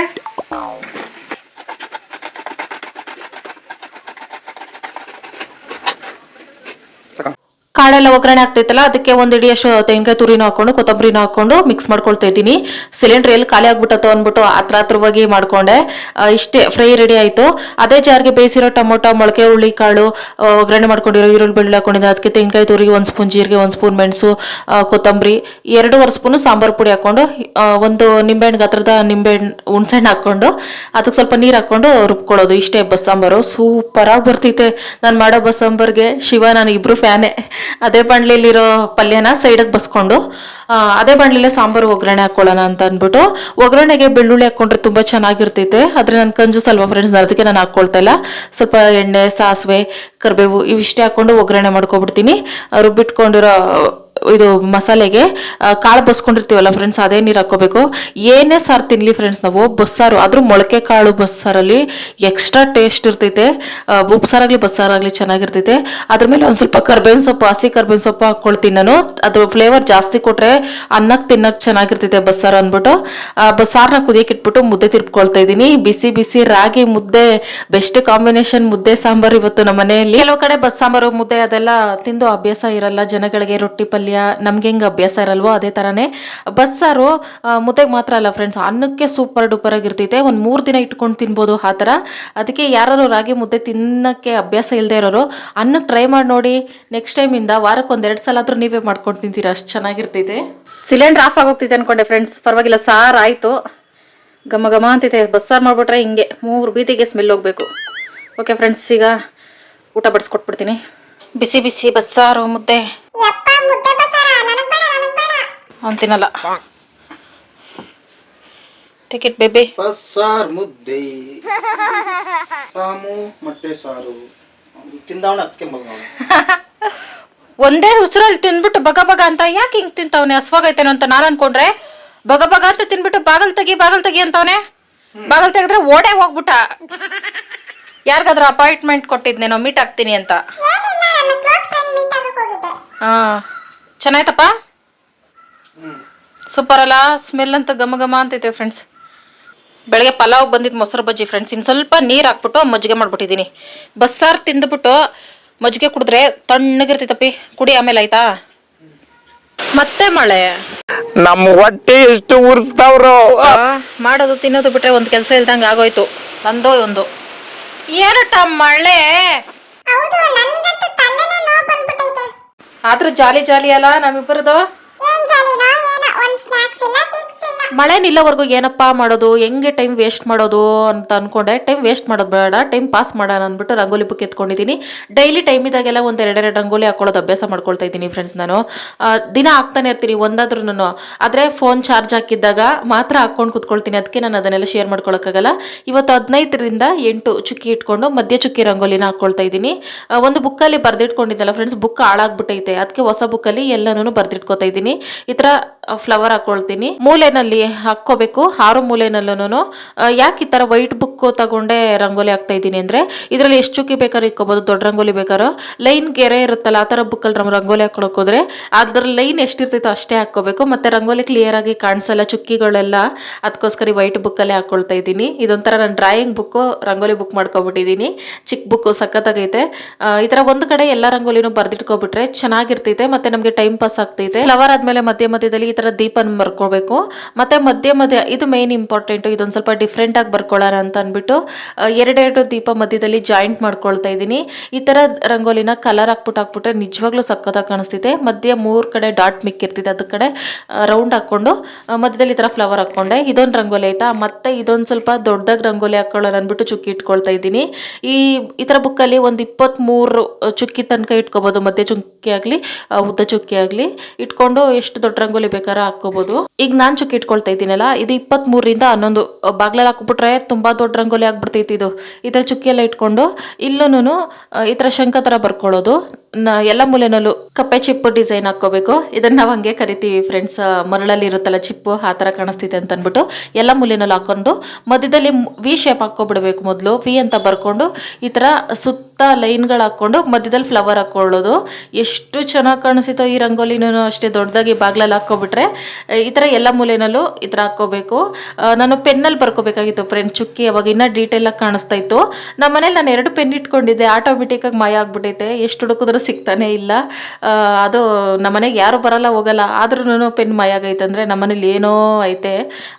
E: ಕಾಳೆಲ್ಲ ಒಗ್ಗರಣೆ ಆಗ್ತೈತಲ್ಲ, ಅದಕ್ಕೆ ಒಂದು ಇಡಿಯಷ್ಟು ತೆಂಗಿನಕಾಯಿ ತುರಿನ ಹಾಕೊಂಡು, ಕೊತ್ತಂಬರಿನ ಹಾಕೊಂಡು ಮಿಕ್ಸ್ ಮಾಡ್ಕೊಳ್ತಾ ಇದ್ದೀನಿ. ಸಿಲಿಂಡರ್ ಎಲ್ಲಿ ಖಾಲಿ ಆಗ್ಬಿಟ್ಟತ್ತೋ ಅಂದ್ಬಿಟ್ಟು ಹತ್ರ ಹತ್ರವಾಗಿ ಮಾಡ್ಕೊಂಡೆ. ಇಷ್ಟೇ ಫ್ರೈ ರೆಡಿ ಆಯಿತು. ಅದೇ ಜಾರ್ಗೆ ಬೇಯಿಸಿರೋ ಟೊಮೊಟೊ, ಮೊಳಕೆ ಹುಳಿ ಕಾಳು ಒಗ್ಗರಣೆ ಮಾಡ್ಕೊಂಡಿರೋ ಈರುಳ್ಳಿ ಬೆಳ್ಳಿ ಹಾಕೊಂಡಿದ್ದೆ. ಅದಕ್ಕೆ ತೆಂಗಾಯಿ ತುರಿಗೆ ಒಂದು ಸ್ಪೂನ್, ಜೀರಿಗೆ ಒಂದು ಸ್ಪೂನ್, ಮೆಣಸು ಕೊತ್ತಂಬರಿ, ಎರಡೂವರೆ ಸ್ಪೂನು ಸಾಂಬಾರು ಪುಡಿ ಹಾಕೊಂಡು ಒಂದು ನಿಂಬೆಹಣ್ಣು, ಗಾತ್ರದ ನಿಂಬೆಹಣ್ಣು ಹುಣ್ಸೆಹಣ್ಣು ಹಾಕೊಂಡು, ಅದಕ್ಕೆ ಸ್ವಲ್ಪ ನೀರು ಹಾಕೊಂಡು ರುಬ್ಕೊಳ್ಳೋದು. ಇಷ್ಟೇ ಬಸ್ಸಾಂಬಾರು ಸೂಪರಾಗಿ ಬರ್ತೈತೆ ನಾನು ಮಾಡೋ ಬಸ್ಸಾಂಬಾರ್ಗೆ ಶಿವ, ನಾನು ಇಬ್ರು ಫ್ಯಾನೇ. ಅದೇ ಬಾಣಲಿಲಿರೋ ಪಲ್ಯನ ಸೈಡಿಗೆ ಬಸ್ಕೊಂಡು ಅದೇ ಬಾಣಲಿಲೆ ಸಾಂಬಾರು ಒಗ್ಗರಣೆ ಹಾಕೊಳ್ಳೋಣ ಅಂತ ಅಂದ್ಬಿಟ್ಟು, ಒಗ್ಗರಣೆಗೆ ಬೆಳ್ಳುಳ್ಳಿ ಹಾಕೊಂಡ್ರೆ ತುಂಬ ಚೆನ್ನಾಗಿರ್ತೈತೆ. ಆದರೆ ನಾನು ಕಂಜೂಸ್ ಅಲ್ವಾ ಫ್ರೆಂಡ್ಸ್ ಅದಕ್ಕೆ ನಾನು ಹಾಕ್ಕೊಳ್ತಾ ಇಲ್ಲ. ಸ್ವಲ್ಪ ಎಣ್ಣೆ, ಸಾಸಿವೆ, ಕರಿಬೇವು, ಇವಿಷ್ಟೇ ಹಾಕ್ಕೊಂಡು ಒಗ್ಗರಣೆ ಮಾಡ್ಕೊಬಿಡ್ತೀನಿ. ರುಬ್ಬಿಟ್ಕೊಂಡಿರೋ ಇದು ಮಸಾಲೆಗೆ ಕಾಳು ಬಸ್ಕೊಂಡಿರ್ತೀವಲ್ಲ ಫ್ರೆಂಡ್ಸ್ ಅದೇ ನೀರು ಹಾಕೋಬೇಕು ಏನೇ ಸಾರು ತಿನ್ನಲಿ ಫ್ರೆಂಡ್ಸ್ ನಾವು, ಬಸ್ಸಾರು, ಆದರೂ ಮೊಳಕೆ ಕಾಳು ಬಸ್ಸಾರಲ್ಲಿ ಎಕ್ಸ್ಟ್ರಾ ಟೇಸ್ಟ್ ಇರ್ತೈತೆ. ಉಪ್ಸಾರಾಗಲಿ, ಬಸ್ಸಾರಾಗಲಿ ಚೆನ್ನಾಗಿರ್ತೈತೆ. ಅದ್ರ ಮೇಲೆ ಒಂದು ಸ್ವಲ್ಪ ಕರ್ಬೇವಿನ ಸೊಪ್ಪು, ಹಸಿ ಕರ್ಬೇವಿನ ಸೊಪ್ಪು ಹಾಕ್ಕೊಳ್ತೀನಿ ನಾನು. ಅದು ಫ್ಲೇವರ್ ಜಾಸ್ತಿ ಕೊಟ್ಟರೆ ಅನ್ನಕ್ಕೆ ತಿನ್ನಕ್ಕೆ ಚೆನ್ನಾಗಿರ್ತೈತೆ ಬಸ್ಸಾರು ಅಂದ್ಬಿಟ್ಟು. ಬಸ್ಸಾರನ್ನ ಕುದಿಯಕ್ಕೆ ಇಟ್ಬಿಟ್ಟು ಮುದ್ದೆ ತಿರ್ಪ್ಕೊಳ್ತಾ ಇದ್ದೀನಿ. ಬಿಸಿ ಬಿಸಿ ರಾಗಿ ಮುದ್ದೆ ಬೆಸ್ಟ್ ಕಾಂಬಿನೇಷನ್ ಮುದ್ದೆ, ಸಾಂಬಾರು ಇವತ್ತು ನಮ್ಮ ಮನೆಯಲ್ಲಿ ಕೆಲವು ಕಡೆ ಬಸ್ ಸಾಂಬಾರು ಮುದ್ದೆ ಅದೆಲ್ಲ ತಿಂದು ಅಭ್ಯಾಸ ಇರಲ್ಲ, ಜನಗಳಿಗೆ ರೊಟ್ಟಿ ಪಲ್ಯ ನಮ್ಗೆ ಹೆಂಗೆ ಅಭ್ಯಾಸ ಇರಲ್ವೋ ಅದೇ ಥರನೇ ಬಸ್ಸಾರು ಮುದ್ದೆಗೆ ಮಾತ್ರ ಅಲ್ಲ ಫ್ರೆಂಡ್ಸ್ ಅನ್ನಕ್ಕೆ ಸೂಪರ್ ಡೂಪರ್ ಆಗಿರ್ತೈತೆ. ಒಂದು ಮೂರು ದಿನ ಇಟ್ಕೊಂಡು ತಿನ್ಬೋದು ಆ ಥರ. ಅದಕ್ಕೆ ಯಾರು ರಾಗಿ ಮುದ್ದೆ ತಿನ್ನಕ್ಕೆ ಅಭ್ಯಾಸ ಇಲ್ಲದೆ ಇರೋರು ಅನ್ನಕ್ಕೆ ಟ್ರೈ ಮಾಡಿ ನೋಡಿ. ನೆಕ್ಸ್ಟ್ ಟೈಮಿಂದ ವಾರಕ್ಕೆ ಒಂದೆರಡು ಸಲ ಆದರೂ ನೀವೇ ಮಾಡ್ಕೊಂಡು ತಿಂತೀರಾ. ಅಷ್ಟು ಚೆನ್ನಾಗಿರ್ತೈತೆ. ಸಿಲಿಂಡರ್ ಆಫ್ ಆಗೋಗ್ತಿದೆ ಅನ್ಕೊಂಡೆ ಫ್ರೆಂಡ್ಸ್ ಪರವಾಗಿಲ್ಲ ಸಾರು ಆಯಿತು. ಘಮ ಘಮ ಅಂತಿದೆ. ಬಸ್ಸಾರು ಮಾಡ್ಬಿಟ್ರೆ ಹಿಂಗೆ ಮೂರು ಬೀದಿಗೆ ಸ್ಮೆಲ್ ಹೋಗಬೇಕು. ಓಕೆ ಫ್ರೆಂಡ್ಸ್ ಈಗ ಊಟ ಬಡಿಸ್ಕೊಟ್ಬಿಡ್ತೀನಿ. ಬಿಸಿ ಬಿಸಿ ಬಸ್ಸಾರು ಮುದ್ದೆ. ಅಂತೀನಲ್ಲ ಟಿಕೆಟ್ ಬೇಬಿ
G: ಬಸ್ಸಾರ್ ಮುದ್ದೆ. ಸಾಮು ಮೊಟ್ಟೆ ಸಾರು. ತಿಂದವನ ಅದಕ್ಕೆ [LAUGHS]
E: ಒಂದೇ ಉಸಿರಲ್ಲಿ ತಿಂದ್ಬಿಟ್ಟು ಬಗ ಬಗ ಅಂತ ಯಾಕೆ ಹಿಂಗ್ ತಿಂತವನೆ? ಹಸ್ವಾಗೈತೇನೋ ಅಂತ ನಾನು ಅನ್ಕೊಂಡ್ರೆ ಬಗ ಬಗ ಅಂತ ತಿನ್ಬಿಟ್ಟು ಬಾಗಲ್ ತೆಗಿ ಬಾಗಲ್ ತೆಗಿ ಅಂತವನೆ? ಬಾಗಲ್ ತೆಗೆದ್ರೆ ಓಡೇ ಹೋಗ್ಬಿಟ್ಟ. ಯಾರಿಗಾದ್ರೂ ಅಪಾಯಿಂಟ್ಮೆಂಟ್ ಕೊಟ್ಟಿದ್ನೇನೋ ಮೀಟ್ ಆಗ್ತೀನಿ ಅಂತ. ಹಾ. ಚೆನ್ನಾಯ್ತಪ್ಪ? ಸೂಪರ್ ಅಲ್ಲ ಸ್ಮೆಲ್ ಅಂತ ಘಮ ಘಮ ಅಂತೈತೆ ಫ್ರೆಂಡ್ಸ್ ಬೆಳಗ್ಗೆ ಪಲಾವ್ ಬಂದಿದ್ ಮೊಸರು ಬಜ್ಜಿ ಫ್ರೆಂಡ್ಸ್ ಇನ್ ಸ್ವಲ್ಪ ನೀರ್ ಹಾಕ್ಬಿಟ್ಟು ಮಜ್ಜಿಗೆ ಮಾಡ್ಬಿಟ್ಟಿದ್ದೀನಿ ಬಸ್ಸಾರ್ ತಿಂದ್ಬಿಟ್ಟು ಮಜ್ಜಿಗೆ ಕುಡಿದ್ರೆ ತಣ್ಣಗಿರ್ತೈತಪ್ಪಿ ಕುಡಿ ಆಮೇಲೆ ಆಯ್ತಾ? ಮತ್ತೆ ಮಳೆ.
H: ನಮ್ಮ ಹೊಟ್ಟೆ ಎಷ್ಟು ಉರ್ಸ್ತಾವ್ರು.
E: ಆ, ಮಾಡೋದು ತಿನ್ನೋದು ಬಿಟ್ರೆ ಒಂದ್ ಕೆಲಸ ಇಲ್ದಂಗೆ ಆಗೋಯ್ತು. ನಂದೋ ಒಂದು ಏನಟ ಮಳೆ? ಆದ್ರೂ ಜಾಲಿ ಜಾಲಿ ಅಲ್ಲ ನಮ್ಮಿಬ್ಬರದು? ఏం చేయాలి నా ಮಳೆ ನಿಲ್ಲೋವರೆಗೂ ಏನಪ್ಪ ಮಾಡೋದು? ಹೆಂಗೆ ಟೈಮ್ ವೇಸ್ಟ್ ಮಾಡೋದು ಅಂತ ಅನ್ಕೊಂಡೆ. ಟೈಮ್ ವೇಸ್ಟ್ ಮಾಡೋದು ಬೇಡ. ಟೈಮ್ ಪಾಸ್ ಮಾಡೋಣ ಅಂದ್ಬಿಟ್ಟು ರಂಗೋಲಿ ಬುಕ್ ಎತ್ಕೊಂಡಿದ್ದೀನಿ ಡೈಲಿ ಟೈಮ್ ಇದಾಗೆಲ್ಲ ಒಂದು ಎರಡೆರಡು ರಂಗೋಲಿ ಹಾಕೊಳ್ಳೋದು ಅಭ್ಯಾಸ ಮಾಡ್ಕೊಳ್ತಾ ಇದ್ದೀನಿ ಫ್ರೆಂಡ್ಸ್ ನಾನು. ದಿನ ಹಾಕ್ತಾನೆ ಇರ್ತೀನಿ ಒಂದಾದ್ರೂ ಆದರೆ ಫೋನ್ ಚಾರ್ಜ್ ಹಾಕಿದ್ದಾಗ ಮಾತ್ರ ಹಾಕ್ಕೊಂಡು ಕುತ್ಕೊಳ್ತೀನಿ. ಅದಕ್ಕೆ ನಾನು ಅದನ್ನೆಲ್ಲ ಶೇರ್ ಮಾಡ್ಕೊಳಕ್ಕಾಗಲ್ಲ. ಇವತ್ತು ಹದಿನೈದರಿಂದ ಎಂಟು ಚುಕ್ಕಿ ಇಟ್ಕೊಂಡು ಮಧ್ಯ ಚುಕ್ಕಿ ರಂಗೋಲಿನ ಹಾಕ್ಕೊಳ್ತಾ ಇದ್ದೀನಿ. ಒಂದು ಬುಕ್ಕಲ್ಲಿ ಬರೆದಿಟ್ಕೊಂಡಿದ್ದಲ್ಲ ಫ್ರೆಂಡ್ಸ್ ಬುಕ್ ಹಾಳಾಗ್ಬಿಟ್ಟೈತೆ. ಅದಕ್ಕೆ ಹೊಸ ಬುಕ್ಕಲ್ಲಿ ಎಲ್ಲನೂ ಬರೆದಿಟ್ಕೊತಾ ಇದ್ದೀನಿ. ಈ ಥರ ಹಾಕ್ಕೊಳ್ತೀನಿ ಮೂಲೆನಲ್ಲಿ ಹಾಕೋಬೇಕು ಆರು ಮೂಲೆನಲ್ಲೂ ಯಾಕೆ ಈ ಥರ ವೈಟ್ ಬುಕ್ ತಗೊಂಡೆ ರಂಗೋಲಿ ಹಾಕ್ತಾ ಇದ್ದೀನಿ ಅಂದರೆ, ಇದರಲ್ಲಿ ಎಷ್ಟು ಚುಕ್ಕಿ ಬೇಕಾದ್ರೂ ಇಕ್ಕೋಬೋದು, ದೊಡ್ಡ ರಂಗೋಲಿ ಬೇಕಾದ್ರೂ. ಲೈನ್ ಗೆರೆ ಇರುತ್ತಲ್ಲ, ಆ ಥರ ಬುಕ್ಕಲ್ಲಿ ನಮ್ಮ ರಂಗೋಲಿ ಹಾಕೊಳಕ್ ಹೋದ್ರೆ ಅದ್ರ ಲೈನ್ ಎಷ್ಟಿರ್ತೈತೋ ಅಷ್ಟೇ ಹಾಕೋಬೇಕು ಮತ್ತು ರಂಗೋಲಿ ಕ್ಲಿಯರ್ ಆಗಿ ಕಾಣಿಸಲ್ಲ ಚುಕ್ಕಿಗಳೆಲ್ಲ ಅದಕ್ಕೋಸ್ಕರ ವೈಟ್ ಬುಕ್ಕಲ್ಲೇ ಹಾಕ್ಕೊಳ್ತಾ ಇದ್ದೀನಿ. ಇದೊಂಥರ ನಾನು ಡ್ರಾಯಿಂಗ್ ಬುಕ್ಕು ರಂಗೋಲಿ ಬುಕ್ ಮಾಡ್ಕೊಬಿಟ್ಟಿದ್ದೀನಿ. ಚಿಕ್ಕ ಬುಕ್ಕು ಸಖತ್ತಾಗೈತೆ. ಈ ಥರ ಒಂದು ಕಡೆ ಎಲ್ಲ ರಂಗೋಲಿನೂ ಬರೆದಿಟ್ಕೊಬಿಟ್ರೆ ಚೆನ್ನಾಗಿರ್ತೈತೆ, ಮತ್ತು ನಮಗೆ ಟೈಮ್ ಪಾಸ್ ಆಗ್ತೈತೆ. ಫ್ಲವರ್ ಆದಮೇಲೆ ಮಧ್ಯ ಮಧ್ಯದಲ್ಲಿ ಈ ಥರ ದೀಪನ ಬರ್ಕೋಬೇಕು ಮತ್ತು ಮಧ್ಯ ಮಧ್ಯ, ಇದು ಮೇಯ್ನ್ ಇಂಪಾರ್ಟೆಂಟು ಇದೊಂದು ಸ್ವಲ್ಪ ಡಿಫ್ರೆಂಟಾಗಿ ಬರ್ಕೊಳ್ಳೋಣ ಅಂತ ಅಂದ್ಬಿಟ್ಟು ಎರಡೆರಡು ದೀಪ ಮಧ್ಯದಲ್ಲಿ ಜಾಯಿಂಟ್ ಮಾಡ್ಕೊಳ್ತಾ ಇದ್ದೀನಿ. ಈ ಥರ ರಂಗೋಲಿನ ಕಲರ್ ಹಾಕ್ಬಿಟ್ಟು ಹಾಕ್ಬಿಟ್ರೆ ನಿಜವಾಗ್ಲೂ ಸಕ್ಕತ್ತಾಗಿ ಕಾಣಿಸ್ತಿದೆ. ಮಧ್ಯ ಮೂರು ಕಡೆ ಡಾಟ್ ಮಿಕ್ಕಿರ್ತಿದೆ, ಅದ ಕಡೆ ರೌಂಡ್ ಹಾಕ್ಕೊಂಡು ಮಧ್ಯದಲ್ಲಿ ಈ ಥರ ಫ್ಲವರ್ ಹಾಕ್ಕೊಂಡೆ. ಇದೊಂದು ರಂಗೋಲಿ ಆಯಿತಾ? ಮತ್ತೆ ಇದೊಂದು ಸ್ವಲ್ಪ ದೊಡ್ಡದಾಗಿ ರಂಗೋಲಿ ಹಾಕ್ಕೊಳ್ಳೋಣ ಅಂದ್ಬಿಟ್ಟು ಚುಕ್ಕಿ ಇಟ್ಕೊಳ್ತಾ ಇದ್ದೀನಿ. ಈ ಈ ಥರ ಬುಕ್ಕಲ್ಲಿ ಒಂದು ಇಪ್ಪತ್ತ್ಮೂರು ಚುಕ್ಕಿ ತನಕ ಇಟ್ಕೊಬೋದು. ಮಧ್ಯ ಚುಕ್ಕಿ ಆಗಲಿ ಉದ್ದ ಚುಕ್ಕಿ ಆಗಲಿ. ಇಟ್ಕೊಂಡು ಎಷ್ಟು ದೊಡ್ಡ ರಂಗೋಲಿ ಬೇಕಾದ್ರೆ ಹಾಕ್ಕೋಬೋದು ಈಗ ನಾನು ಚುಕ್ಕಿ ಇಟ್ಕೊಳ್ತಾ ಇದ್ದೀನಲ್ಲ, ಇದು ಇಪ್ಪತ್ತ್ಮೂರರಿಂದ ಹನ್ನೊಂದು. ಬಾಗ್ಲಲ್ಲಿ ಹಾಕ್ಬಿಟ್ರೆ ತುಂಬಾ ದೊಡ್ಡ ರಂಗೋಲಿ ಆಗ್ಬಿಡ್ತೈತಿ ಇದು. ಈ ಚುಕ್ಕಿ ಎಲ್ಲ ಇಟ್ಕೊಂಡು ಇಲ್ಲೂನು ಈ ಥರ ಶಂಖ ಥರ ಬರ್ಕೊಳ್ಳೋದು. ಎಲ್ಲ ಮೂಲೆನಲ್ಲೂ ಕಪ್ಪೆ ಚಿಪ್ಪು ಡಿಸೈನ್ ಹಾಕೋಬೇಕು ಇದನ್ನ ನಾವು ಹಂಗೆ ಕರಿತೀವಿ ಫ್ರೆಂಡ್ಸ್. ಮರಳಲ್ಲಿ ಇರುತ್ತಲ್ಲ ಚಿಪ್ಪು, ಆ ಥರ ಕಾಣಿಸ್ತಿದೆ ಅಂತ ಅಂದ್ಬಿಟ್ಟು ಎಲ್ಲ ಮೂಲೆನಲ್ಲೂ ಹಾಕೊಂಡು ಮಧ್ಯದಲ್ಲಿ ವಿ ಶೇಪ್ ಹಾಕ್ಕೊಬಿಡ್ಬೇಕು ಮೊದಲು. ವಿ ಅಂತ ಬರ್ಕೊಂಡು, ಈ ಥರ ಸುತ್ತ ಲೈನ್ಗಳು ಹಾಕ್ಕೊಂಡು, ಮಧ್ಯದಲ್ಲಿ ಫ್ಲವರ್ ಹಾಕೊಳ್ಳೋದು ಎಷ್ಟು ಚೆನ್ನಾಗಿ ಕಾಣಿಸುತ್ತೋ ಈ ರಂಗೋಲಿನೂ ಅಷ್ಟೇ ದೊಡ್ಡದಾಗಿ ಬಾಗ್ಲಲ್ಲಿ ಹಾಕ್ಕೊಬಿಟ್ರೆ ಈ ಥರ ಎಲ್ಲ ಮೂಲೆನಲ್ಲೂ ಈ ಥರ ಹಾಕ್ಕೋಬೇಕು. ನಾನು ಪೆನ್ನಲ್ಲಿ ಬರ್ಕೋಬೇಕಾಗಿತ್ತು ಫ್ರೆಂಡ್ ಚುಕ್ಕಿ, ಅವಾಗ ಇನ್ನೂ ಡೀಟೇಲಾಗಿ ಕಾಣಿಸ್ತಾ ಇತ್ತು. ನಮ್ಮ ಮನೇಲಿ ನಾನು ಎರಡು ಪೆನ್ ಇಟ್ಕೊಂಡಿದ್ದೆ ಆಟೋಮೆಟಿಕ್ಕಾಗಿ ಮಾಯ ಆಗ್ಬಿಟ್ಟೈತೆ. ಎಷ್ಟು ಹುಡುಕಿದ್ರೂ ಸಿಗ್ತಾನೆ ಇಲ್ಲ. ಅದು ನಮ್ಮ ಮನೆಗೆ ಯಾರು ಬರಲ್ಲ, ಹೋಗಲ್ಲ. ಆದ್ರೂ ಪೆನ್ ಮಾಯ ಆಗೈತೆ ಅಂದರೆ ನಮ್ಮ ಮನೇಲಿ ಏನೋ ಐತೆ.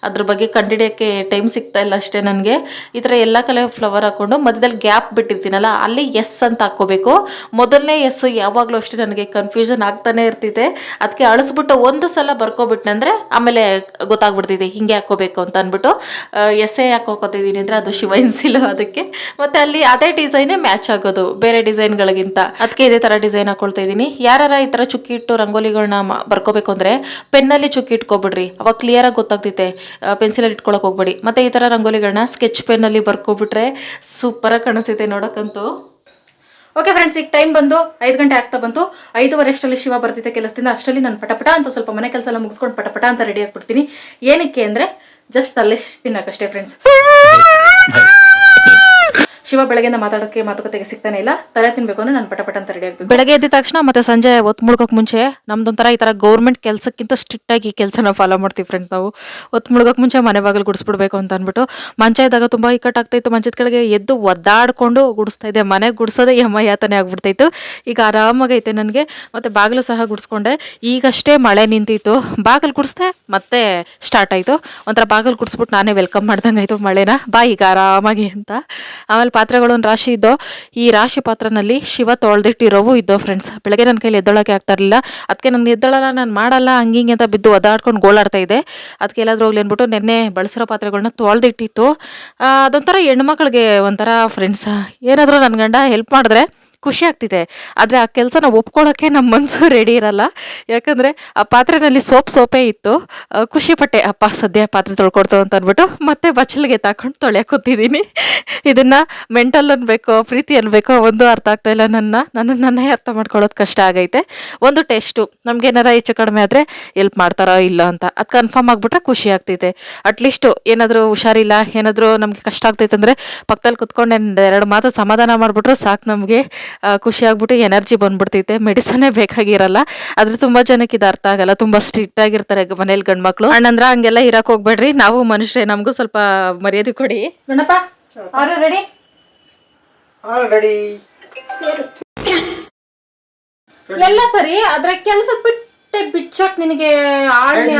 E: ಅದ್ರ ಬಗ್ಗೆ ಕಂಡಿಡಿಯೋಕ್ಕೆ ಟೈಮ್ ಸಿಗ್ತಾ ಇಲ್ಲ ಅಷ್ಟೇ ನನಗೆ. ಈ ಥರ ಎಲ್ಲ ಕಲರ್ ಫ್ಲವರ್ ಹಾಕ್ಕೊಂಡು ಮಧ್ಯದಲ್ಲಿ ಗ್ಯಾಪ್ ಬಿಟ್ಟಿರ್ತೀನಲ್ಲ, ಅಲ್ಲಿ ಎಸ್ ಅಂತ ಹಾಕ್ಕೋಬೇಕು. ಮೊದಲನೇ ಎಸ್ ಯಾವಾಗಲೂ ಅಷ್ಟೇ ನನಗೆ ಕನ್ಫ್ಯೂಷನ್ ಆಗ್ತಾನೆ ಇರ್ತಿದೆ. ಅದಕ್ಕೆ ಅಳಿಸ್ಬಿಟ್ಟು ಒಂದು ಸಲ ಬರ್ಕೊಬಿಟ್ನಂದ್ರೆ ಆಮೇಲೆ ಗೊತ್ತಾಗ್ಬಿಡ್ತಿದ್ದೆ ಹಿಂಗೆ ಹಾಕ್ಕೋಬೇಕು ಅಂತ ಅಂದ್ಬಿಟ್ಟು ಎ ಹಾಕೋಕೋತಿದ್ದೀನಿ ಅಂದರೆ ಅದು ಶಿವ ಅದಕ್ಕೆ. ಮತ್ತು ಅಲ್ಲಿ ಅದೇ ಡಿಸೈನೇ ಮ್ಯಾಚ್ ಆಗೋದು, ಬೇರೆ ಡಿಸೈನ್ಗಳಿಗಿಂತ ಅದಕ್ಕೆ ಇದೇ ಥರ ಡಿಸೈನ್ ಹಾಕೊಳ್ತಾ ಇದ್ದೀನಿ. ಯಾರ ಈ ಥರ ಚುಕ್ಕಿ ಇಟ್ಟು ರಂಗೋಲಿಗಳನ್ನ ಬರ್ಕೋಬೇಕು ಅಂದರೆ ಪೆನ್ನಲ್ಲಿ ಚುಕ್ಕಿ ಇಟ್ಕೊಬಿಡ್ರಿ. ಅವಾಗ ಕ್ಲಿಯರಾಗಿ ಗೊತ್ತಾಗ್ತೈತೆ. ಪೆನ್ಸಿಲಲ್ಲಿ ಇಟ್ಕೊಳಕ್ ಹೋಗ್ಬೇಡಿ. ಮತ್ತು ಈ ಥರ ರಂಗೋಲಿಗಳನ್ನ ಸ್ಕೆಚ್ ಪೆನ್ನಲ್ಲಿ ಬರ್ಕೊಬಿಟ್ರೆ ಸೂಪರಾಗಿ ಕಾಣಿಸ್ತೈತೆ ನೋಡೋಕ್ಕಂತೂ. ಓಕೆ ಫ್ರೆಂಡ್ಸ್ ಈಗ ಟೈಮ್ ಬಂದು ಐದು ಗಂಟೆ ಆಗ್ತಾ ಬಂತು. ಐದುವರೆ ಅಷ್ಟರಲ್ಲಿ ಶಿವ ಬರ್ತಿದ್ದೆ ಕೆಲಸದಿಂದ ಅಷ್ಟರಲ್ಲಿ ನಾನು ಪಟಪಟ ಅಂತ ಸ್ವಲ್ಪ ಮನೆ ಕೆಲಸ ಎಲ್ಲ ಮುಗಿಸ್ಕೊಂಡು ಪಟಪಟ ಅಂತ ರೆಡಿ ಆಗ್ಬಿಡ್ತೀನಿ. ಏನಕ್ಕೆ ಅಂದರೆ ಜಸ್ಟ್ ಅಲ್ಲೇ ತಿನ್ನಕ್ಕಷ್ಟೇ ಫ್ರೆಂಡ್ಸ್ ಶಿವ ಬೆಳಗ್ಗೆಯಿಂದ ಮಾತಾಡೋಕೆ ಮಾತುಕತೆಗೆ ಸಿಗ್ತಾನೆ ಇಲ್ಲ. ತಲೆ ತಿನ್ಬೇಕು ಅಂದ್ರೆ ನಾನು ಪಟಪಟ ಅಂತ ರೆಡಿ ಆಗ್ಬೇಕು. ಬೆಳಗ್ಗೆ ಎದ್ದ ತಕ್ಷಣ ಮತ್ತೆ ಸಂಜೆ ಹೊತ್ತು ಮುಳುಗೋಕೆ ಮುಂಚೆ, ನಮ್ದೊಂಥರ ಈ ಥರ ಗೌರ್ಮೆಂಟ್ ಕೆಲಸಕ್ಕಿಂತ ಸ್ಟ್ರಿಕ್ಟ್ ಆಗಿ ಕೆಲಸನ ಫಾಲೋ ಮಾಡ್ತೀವಿ ಫ್ರೆಂಡ್ ನಾವು. ಹೊತ್ತು ಮುಳುಗೋಕೆ ಮುಂಚೆ ಮನೆ ಬಾಗಿಲು ಗುಡಿಸ್ಬಿಡ್ಬೇಕು ಅಂತ ಅಂದ್ಬಿಟ್ಟು, ಮಂಚ ಇದ್ದಾಗ ತುಂಬ ಇಕ್ಕಟ್ಟಾಗ್ತಾ ಇತ್ತು. ಮಂಚದ ಕೆಳಗೆ ಎದ್ದು ಒದ್ದಾಡ್ಕೊಂಡು ಗುಡಿಸ್ತಾ ಇದ್ದೆ. ಮನೆ ಗುಡಿಸೋದೇ ಯಮ್ಮ ಯಾತನೆ ಆಗ್ಬಿಡ್ತಾಯಿತ್ತು ಈಗ ಆರಾಮಾಗೈತೆ ನನಗೆ. ಮತ್ತೆ ಬಾಗಿಲು ಸಹ ಗುಡಿಸ್ಕೊಂಡೆ. ಈಗಷ್ಟೇ ಮಳೆ ನಿಂತಿತ್ತು. ಬಾಗಿಲು ಗುಡಿಸ್ದೆ ಮತ್ತೆ ಸ್ಟಾರ್ಟ್ ಆಯಿತು. ಒಂಥರ ಬಾಗಿಲು ಗುಡಿಸ್ಬಿಟ್ಟು ನಾನೇ ವೆಲ್ಕಮ್ ಮಾಡ್ದಂಗೆ ಆಯಿತು ಮಳೆನ. ಬಾ ಈಗ ಆರಾಮಾಗಿ ಅಂತ. ಆಮೇಲೆ ಪಾತ್ರೆಗಳು ಒಂದು ರಾಶಿ ಇದ್ದೋ ಈ ರಾಶಿ ಪಾತ್ರನಲ್ಲಿ ಶಿವ ತೊಳೆದಿಟ್ಟಿರೋವು ಇದ್ದೋ ಫ್ರೆಂಡ್ಸ್ ಬೆಳಗ್ಗೆ ನನ್ನ ಕೈಲಿ ಎದ್ದೊಳಕ್ಕೆ ಆಗ್ತಾ ಇರಲಿಲ್ಲ. ಅದಕ್ಕೆ ನಾನು ಎದ್ದಳಲ್ಲ ನಾನು ಮಾಡಲ್ಲ ಹಂಗಿಂಗೆ ಅಂತ ಬಿದ್ದು ಒದಾಡ್ಕೊಂಡು ಗೋಳಾಡ್ತಾ ಇದೆ. ಅದಕ್ಕೆ ಎಲ್ಲಾದ್ರೂ ಹೋಗ್ಲಿ ಅಂದ್ಬಿಟ್ಟು ನೆನ್ನೆ ಬಳಸಿರೋ ಪಾತ್ರೆಗಳನ್ನ ತೊಳೆದಿಟ್ಟಿತ್ತು. ಅದೊಂಥರ ಹೆಣ್ಮಕ್ಳಿಗೆ ಒಂಥರ ಫ್ರೆಂಡ್ಸ್ ಏನಾದರೂ ನನ್ನ ಗಂಡ ಹೆಲ್ಪ್ ಮಾಡಿದ್ರೆ ಖುಷಿ ಆಗ್ತಿದೆ. ಆದರೆ ಆ ಕೆಲಸನ ಒಪ್ಕೊಳ್ಳೋಕ್ಕೆ ನಮ್ಮ ಮನಸ್ಸು ರೆಡಿ ಇರಲ್ಲ. ಯಾಕಂದರೆ ಆ ಪಾತ್ರೆನಲ್ಲಿ ಸೋಪ್ ಸೋಪೇ ಇತ್ತು. ಖುಷಿ ಪಟ್ಟೆ, ಅಪ್ಪ, ಸದ್ಯ ಪಾತ್ರೆ ತೊಳ್ಕೊಡ್ತು ಅಂತ ಅಂದ್ಬಿಟ್ಟು ಮತ್ತೆ ಬಚ್ಚಲಿಗೆ ತಕೊಂಡು ತೊಳೆಯಕ್ಕೆ ಕೂತಿದ್ದೀನಿ. ಇದನ್ನು ಮೆಂಟಲ್ ಅನ್ಬೇಕೋ, ಪ್ರೀತಿ ಅನ್ಬೇಕೋ, ಒಂದು ಅರ್ಥ ಆಗ್ತಾ ಇಲ್ಲ ನನ್ನ. ನನ್ನ ನನ್ನೇ ಅರ್ಥ ಮಾಡ್ಕೊಳ್ಳೋದು ಕಷ್ಟ ಆಗೈತೆ. ಒಂದು ಟೆಸ್ಟು. ನಮ್ಗೇನಾರ ಹೆಚ್ಚು ಕಡಿಮೆ ಆದರೆ ಎಲ್ಪ್ ಮಾಡ್ತಾರೋ ಇಲ್ಲ ಅಂತ. ಅದು ಕನ್ಫರ್ಮ್ ಆಗಿಬಿಟ್ರೆ ಖುಷಿ ಆಗ್ತೈತೆ ಅಟ್ಲೀಸ್ಟು ಏನಾದರೂ ಹುಷಾರಿಲ್ಲ, ಏನಾದರೂ ನಮಗೆ ಕಷ್ಟ ಆಗ್ತೈತೆ ಅಂದರೆ ಪಕ್ಕದಲ್ಲಿ ಕುತ್ಕೊಂಡು ಎರಡು ಮಾತು ಸಮಾಧಾನ ಮಾಡಿಬಿಟ್ರು ಸಾಕು ನಮಗೆ. ಖುಷಿ ಆಗ್ಬಿಟ್ಟು ಎನರ್ಜಿ ಬಂದ್ಬಿಡ್ತೈತೆ. ಮೆಡಿಸನ್ನೇ ಬೇಕಾಗಿರಲ್ಲ. ಆದರೆ ತುಂಬ ಜನಕ್ಕೆ ಇದು ಅರ್ಥ ಆಗಲ್ಲ. ತುಂಬ ಸ್ಟ್ರಿಕ್ಟ್ ಆಗಿರ್ತಾರೆ ಮನೇಲಿ ಗಂಡ್ಮಕ್ಳು. ಅಣ್ಣಂದ್ರ ಹಂಗೆಲ್ಲ ಇರಕ್ಕೆ ಹೋಗ್ಬೇಡ್ರಿ. ನಾವು ಮನುಷ್ಯರೇ ನಮಗೂ ಸ್ವಲ್ಪ ಮರ್ಯಾದೆ ಕೊಡಿ. ರೆಡಿ ಎಲ್ಲ ಸರಿ ಅದ್ರ ಕೆಲ್ಸ ಬಿಟ್ಟೆ ಬಿಚ್ಚಾಕ್ ನಿನಗೆ ಆಳ್ನಿ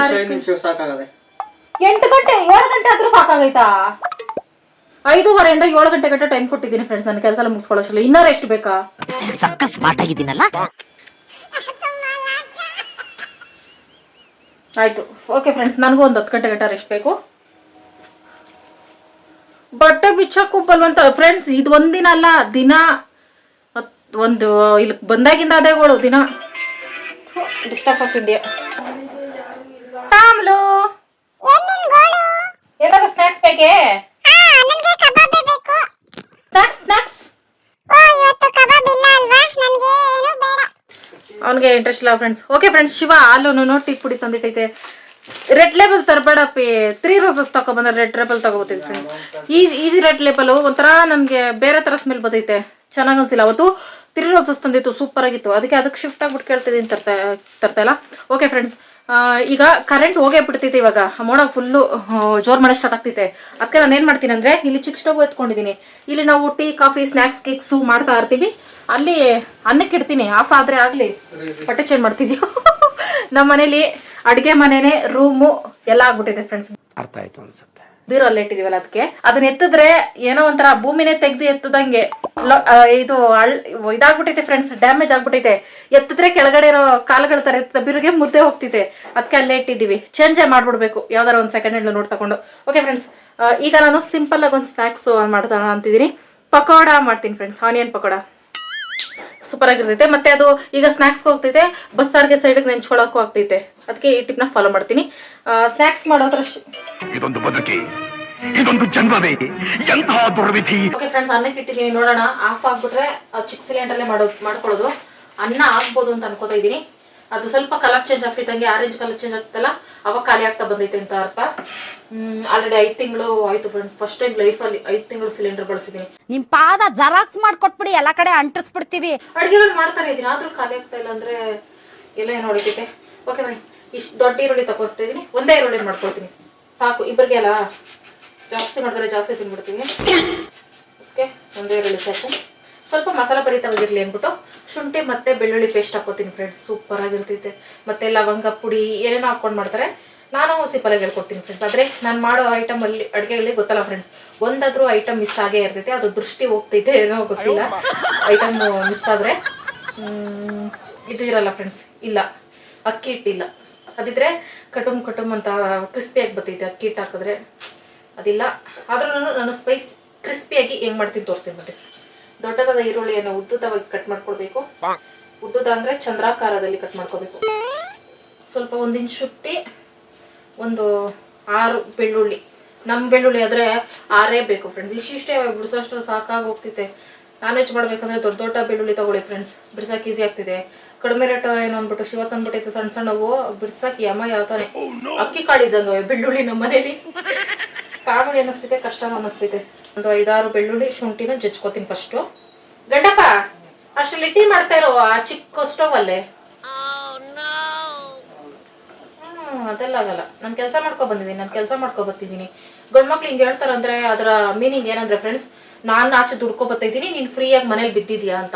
E: ಎಂಟು ಗಂಟೆ ಏಳು ಗಂಟೆ ಆದ್ರೂ ಸಾಕಾಗೈತಾ? ಐದೂವರೆಯಿಂದ ಏಳು ಗಂಟೆ ಗಂಟೆ ಟೈಮ್ ಕೊಟ್ಟಿದ್ದೀನಿ ಫ್ರೆಂಡ್ಸ್ ನನ್ನ ಕೆಲಸ ಎಲ್ಲ ಇನ್ನೂ ಎಷ್ಟು ಬೇಕಾ?
I: ಸಕ್ಕ ಸ್ಮಾರ್ಟ್ ಆಗಿದ್ದೀನಲ್ಲ?
A: ಆಯ್ತು. ಓಕೆ ಫ್ರೆಂಡ್ಸ್ ನನಗೂ ಒಂದು ಹತ್ತು ಗಂಟೆ ಗಂಟೆ ರೆಸ್ಟ್ ಬೇಕು. ಬಟ್ಟೆ ಬಿಚ್ಚಕ್ಕೂ ಬಲ್ವಂತ ಫ್ರೆಂಡ್ಸ್ ಇದು ಒಂದಿನ ಅಲ್ಲ ದಿನ ಒಂದು ಇಲ್ಲಿ ಬಂದಾಗಿಂದ ಅದೇ ಅದೇಗಳು ದಿನ ಡಿಸ್ಟರ್ಬ್ ಆಫ್ ಇಂಡಿಯಾ ಏನಾದ್ರು ಸ್ನ್ಯಾಕ್ಸ್ ಬೇಕೇ? ಸ್ನ್ಯಾಕ್ಸ್ ಬೇಡ. ಅವನಿಗೆ ಇಂಟ್ರೆಸ್ಟ್ ಇಲ್ಲ ಫ್ರೆಂಡ್ಸ್ ಓಕೆ ಫ್ರೆಂಡ್ಸ್ ಶಿವ ಹಾಲು ಟೀ ಪುಡಿ ತಂದಿಟ್ಟೈತೆ. ರೆಡ್ ಲೇಬಲ್ ತರಬೇಡಪ್ಪಿ. ತ್ರೀ ರೋಸಸ್ ತಗೊಬಂದ್ರೆ ರೆಡ್ ಲೇಬಲ್ ತಗೋಬೋತೀನಿ ಫ್ರೆಂಡ್ಸ್ ಈ ಈ ರೆಡ್ ಲೇಬಲ್ ಒಂಥರ ನನಗೆ ಬೇರೆ ಥರ ಸ್ಮೆಲ್ ಬರ್ತೈತೆ. ಚೆನ್ನಾಗಿ ಅನ್ಸಿಲ್ಲ. ಅವತ್ತು ತ್ರೀ ರೋಸಸ್ ತಂದಿತ್ತು ಸೂಪರ್ ಆಗಿತ್ತು. ಅದಕ್ಕೆ ಅದಕ್ಕೆ ಶಿಫ್ಟ್ ಆಗ್ಬಿಟ್ಟು ಕೇಳ್ತಿದ್ದೀನಿ ತರ್ತಾ ತರ್ತಾ ಇಲ್ಲ. ಓಕೆ ಫ್ರೆಂಡ್ಸ್ ಈಗ ಕರೆಂಟ್ ಹೋಗೇ ಬಿಡ್ತೈತೆ ಇವಾಗ. ಮೋಡ ಫುಲ್ಲು ಜೋರ್ ಮಾಡೋ ಸ್ಟಾರ್ಟ್ ಆಗ್ತೈತೆ. ಅದಕ್ಕೆ ನಾನು ಏನು ಮಾಡ್ತೀನಿ ಅಂದರೆ, ಇಲ್ಲಿ ಚಿಕ್ಕ ಸ್ಟವ್ ಎತ್ಕೊಂಡಿದ್ದೀನಿ ಇಲ್ಲಿ ನಾವು ಟೀ, ಕಾಫಿ ಸ್ನ್ಯಾಕ್ಸ್ ಕೇಕ್ಸು ಮಾಡ್ತಾ ಇರ್ತೀವಿ. ಅಲ್ಲಿ ಅನ್ನಕ್ಕೆ ಇಡ್ತೀನಿ. ಆಫ್ ಆದರೆ ಆಗಲಿ. ಬಟ್ಟೆ ಚೇಂಜ್ ಮಾಡ್ತಿದ್ಯೋ? [LAUGHS] ನಮ್ಮ ಮನೇಲಿ ಅಡುಗೆ ಮನೆನೇ ರೂಮು ಎಲ್ಲ ಆಗ್ಬಿಟ್ಟಿದೆ ಫ್ರೆಂಡ್ಸ್
H: ಅರ್ಥ ಆಯ್ತು ಅನ್ಸುತ್ತೆ.
A: ಬೀರು ಇಟ್ಟಿದೀವಲ್ಲ ಅದಕ್ಕೆ. ಅದನ್ನ ಎತ್ತಿದ್ರೆ ಏನೋ ಒಂಥರ ಭೂಮಿನೇ ತೆಗ್ದು ಎತ್ತದಂಗೆ. ಇದು ಅಳ್ ಇದಾಗ್ಬಿಟ್ಟೈತೆ ಫ್ರೆಂಡ್ಸ್ ಡ್ಯಾಮೇಜ್ ಆಗ್ಬಿಟ್ಟೈತೆ ಎತ್ತಿದ್ರೆ ಕೆಳಗಡೆ ಇರೋ ಕಾಲುಗಳ ತರ ಎತ್ತ ಬೀರಿಗೆ ಮುದ್ದೆ ಹೋಗ್ತಿದೆ. ಅದಕ್ಕೆ ಅಲ್ಲೇ ಇಟ್ಟಿದ್ದೀವಿ. ಚೇಂಜ್ ಮಾಡ್ಬಿಡ್ಬೇಕು. ಯಾವ್ದಾರ ಒಂದು ಸೆಕೆಂಡ್ ಹ್ಯಾಂಡ್ ನೋಡ್ ತಗೊಂಡು ಓಕೆ ಫ್ರೆಂಡ್ಸ್ ಈಗ ನಾನು ಸಿಂಪಲ್ ಆಗಿ ಒಂದು ಸ್ನ್ಯಾಕ್ಸ್ ಮಾಡ್ತಾ ಅಂತಿದ್ದೀನಿ ಪಕೋಡ ಮಾಡ್ತೀನಿ ಫ್ರೆಂಡ್ಸ್ ಆನಿಯನ್ ಪಕೋಡ. ಸೂಪರ್ ಆಗಿರ್ತೈತೆ. ಮತ್ತೆ ಅದು ಈಗ ಸ್ನಾಕ್ಸ್ ಹೋಗ್ತೈತೆ. ಬಸ್ಸಾರ್ಗೆ ಸೈಡ್ಗೆ ನೆಂಚ್ಕೊಳಕ್ಕೂ ಆಗ್ತೈತೆ. ಅದಕ್ಕೆ ಈ ಟಿಪ್ನ ಫಾಲೋ ಮಾಡ್ತೀನಿ. ಸ್ನ್ಯಾಕ್ಸ್ ಮಾಡೋದ್ರ
J: ಇದೊಂದು ಬದುಕಿ ಇದೊಂದು ಜನ್ಮವೇ ಎಂತಹ ದುರ್ವಿಧಿ.
A: ಓಕೆ ಫ್ರೆಂಡ್ಸ್ ಅನ್ನಕ್ಕೆ ಇಟ್ಟಿದ್ದೀನಿ ನೋಡೋಣ. ಆಫ್ ಆಗ್ಬಿಟ್ರೆ ಚಿಕ್ಕ ಸಿಲಿಂಡರ್ಲೇ ಮಾಡೋದು ಮಾಡ್ಕೊಳ್ಳೋದು. ಅನ್ನ ಆಗ್ಬೋದು ಅಂತ ಅನ್ಕೋತಾ ಇದ್ದೀನಿ. ಅದು ಸ್ವಲ್ಪ ಕಲರ್ ಚೇಂಜ್ ಆಗ್ತಿದ್ದಂಗೆ ಆರೆಂಜ್ ಕಲರ್ ಚೇಂಜ್ ಆಗ್ತಲ್ಲ ಅವಾಗ ಖಾಲಿ ಆಗ್ತಾ ಬಂದೈತೆ ಅಂತ ಅರ್ಥ. ಆಲ್ರೆಡಿ ಐದು ತಿಂಗಳು ಆಯ್ತು ಫ್ರೆಂಡ್ಸ್ ಫಸ್ಟ್ ಟೈಮ್ ಲೈಫಲ್ಲಿ ಐದು ತಿಂಗಳು ಸಿಲಿಂಡರ್ ಬಳಸಿದ್ದೀನಿ.
D: ನಿಮ್ ಪಾದ ಜರಾಕ್ಸ್ ಮಾಡ್ಕೊಟ್ಬಿಡಿ ಎಲ್ಲಾ ಕಡೆ ಅಂಟಿಸ್ಬಿಡ್ತೀವಿ.
A: ಅಡುಗೆಗಳು ಮಾಡ್ತಾರೆ ಇದೀನಿ ಆದ್ರೂ ಖಾಲಿ ಆಗ್ತಾ ಇಲ್ಲ ಅಂದ್ರೆ ಎಲ್ಲ ಏನು ಹೊಡಿತೈತೆ? ಓಕೆ ಮೇಡಮ್ ಇಷ್ಟು ದೊಡ್ಡ ಈರುಳ್ಳಿ ತಗೊಳ್ತಿದ್ದೀನಿ ಒಂದೇ ಈರುಳ್ಳಿ ಮಾಡ್ಕೊಳ್ತೀನಿ. ಸಾಕು ಇಬ್ಬರಿಗೆ ಅಲ್ಲ ಜಾಸ್ತಿ ನೋಡಿದ್ರೆ ಜಾಸ್ತಿ ತಿನ್ಬಿಡ್ತೀನಿ. ಓಕೆ, ಒಂದೇ ಈರುಳ್ಳಿ ಸಾಕು. ಸ್ವಲ್ಪ ಮಸಾಲ ಭರಿತವಾಗಿರಲಿ ಅಂದ್ಬಿಟ್ಟು ಶುಂಠಿ ಮತ್ತೆ ಬೆಳ್ಳುಳ್ಳಿ ಪೇಸ್ಟ್ ಹಾಕೋತೀನಿ ಫ್ರೆಂಡ್ಸ್ ಸೂಪರ್ ಆಗಿರ್ತೈತೆ. ಮತ್ತೆ ಲವಂಗ ಪುಡಿ ಏನೇನೋ ಹಾಕ್ಕೊಂಡು ಮಾಡ್ತಾರೆ. ನಾನು ಸಿಂಪಲಾಗಿ ಹೇಳ್ಕೊಡ್ತೀನಿ ಫ್ರೆಂಡ್ಸ್ ಆದರೆ ನಾನು ಮಾಡೋ ಐಟಮಲ್ಲಿ ಅಡುಗೆಗಳಲ್ಲಿ ಗೊತ್ತಲ್ಲ ಫ್ರೆಂಡ್ಸ್ ಒಂದಾದ್ರೂ ಐಟಮ್ ಮಿಸ್ ಆಗೇ ಇರ್ತೈತೆ. ಅದು ದೃಷ್ಟಿ ಹೋಗ್ತೈತೆ ಏನೋ ಗೊತ್ತಿಲ್ಲ. ಐಟಮ್ ಮಿಸ್ ಆದರೆ. ಇದು ಇರಲ್ಲ ಫ್ರೆಂಡ್ಸ್ ಇಲ್ಲ, ಅಕ್ಕಿ ಹಿಟ್ಟಿಲ್ಲ. ಅದಿದ್ರೆ ಕಟುಮ್ ಕಟುಮ್ ಅಂತ ಕ್ರಿಸ್ಪಿಯಾಗಿ ಬರ್ತೈತೆ ಅಕ್ಕಿ ಹಿಟ್ಟು ಹಾಕಿದ್ರೆ ಅದಿಲ್ಲ. ಆದ್ರೂ ನಾನು ಸ್ಪೈಸ್ ಕ್ರಿಸ್ಪಿಯಾಗಿ ಹೆಂಗೆ ಮಾಡ್ತೀನಿ ತೋರಿಸ್ತೀನಿ ಮತ್ತೆ ದೊಡ್ಡದಾದ ಈರುಳ್ಳಿಯನ್ನು ಉದ್ದವಾಗಿ ಕಟ್ ಮಾಡ್ಕೊಳ್ಬೇಕು. ಉದ್ದದ ಅಂದರೆ ಚಂದ್ರಾಕಾರದಲ್ಲಿ ಕಟ್ ಮಾಡ್ಕೋಬೇಕು ಸ್ವಲ್ಪ ಒಂದು ಇಂಚ್ ಶುಂಠಿ ಒಂದು ಆರು ಬೆಳ್ಳುಳ್ಳಿ. ನಮ್ಮ ಬೆಳ್ಳುಳ್ಳಿ ಆದರೆ ಆರೇ ಬೇಕು ಫ್ರೆಂಡ್ಸ್ ಇಷ್ಟಿಷ್ಟೇ ಬಿಡಿಸೋಷ್ಟು ಸಾಕಾಗಿ ಹೋಗ್ತಿದೆ ನಾನ್ ವೆಜ್ ಮಾಡ್ಬೇಕಂದ್ರೆ ದೊಡ್ಡ ದೊಡ್ಡ ಬೆಳ್ಳುಳ್ಳಿ ತಗೊಳ್ಳಿ ಫ್ರೆಂಡ್ಸ್ ಬಿಡ್ಸಕ್ಕೆ ಈಸಿ ಆಗ್ತಿದೆ. ಕಡಿಮೆ ರೇಟ್ ಏನು ಅಂದ್ಬಿಟ್ಟು ಶಿವ ತಂದ್ಬಿಟ್ಟಿತ್ತು ಸಣ್ಣ ಸಣ್ಣವು ಬಿಡ್ಸಕ್ ಯಮ ಯಾವ್ತಾನೆ. ಅಕ್ಕಿ ಕಾಳಿದ್ದಂಗ ಬೆಳ್ಳುಳ್ಳಿ ನಮ್ಮ ಮನೇಲಿ. ಕಾಮಿಡಿ ಅನ್ನಿಸ್ತಿದೆ ಕಷ್ಟ ಅನ್ನಿಸ್ತೈತೆ ಒಂದು ಐದಾರು ಬೆಳ್ಳುಳ್ಳಿ ಶುಂಠಿನ ಜಜ್ಕೋತೀನಿ ಫಸ್ಟು ಗಂಡಪ್ಪ ಅಷ್ಟರಲ್ಲಿ ಲಿಟ್ಟಿ ಮಾಡ್ತಾ ಇರೋ ಆ ಚಿಕ್ಕ ಸ್ಟವ್ ಅಲ್ಲೇ. ಹ್ಮ್ ಅದೆಲ್ಲ ಆಗಲ್ಲ. ನಾನು ಕೆಲಸ ಮಾಡ್ಕೊ ಬಂದಿದ್ದೀನಿ ನಾನು ಕೆಲಸ ಮಾಡ್ಕೊ ಬರ್ತಿದ್ದೀನಿ. ಗಂಡ್ ಮಕ್ಳು ಹಿಂಗೆ ಹೇಳ್ತಾರಂದ್ರೆ ಅದರ ಮೀನಿಂಗ್ ಏನಂದ್ರೆ ಫ್ರೆಂಡ್ಸ್ ನಾನು ಆಚೆ ದುಡ್ಕೊ ಬರ್ತಿದ್ದೀನಿ ಫ್ರೀ ಫ್ರೀಯಾಗಿ ಮನೇಲಿ ಬಿದ್ದಿದ್ಯಾ ಅಂತ.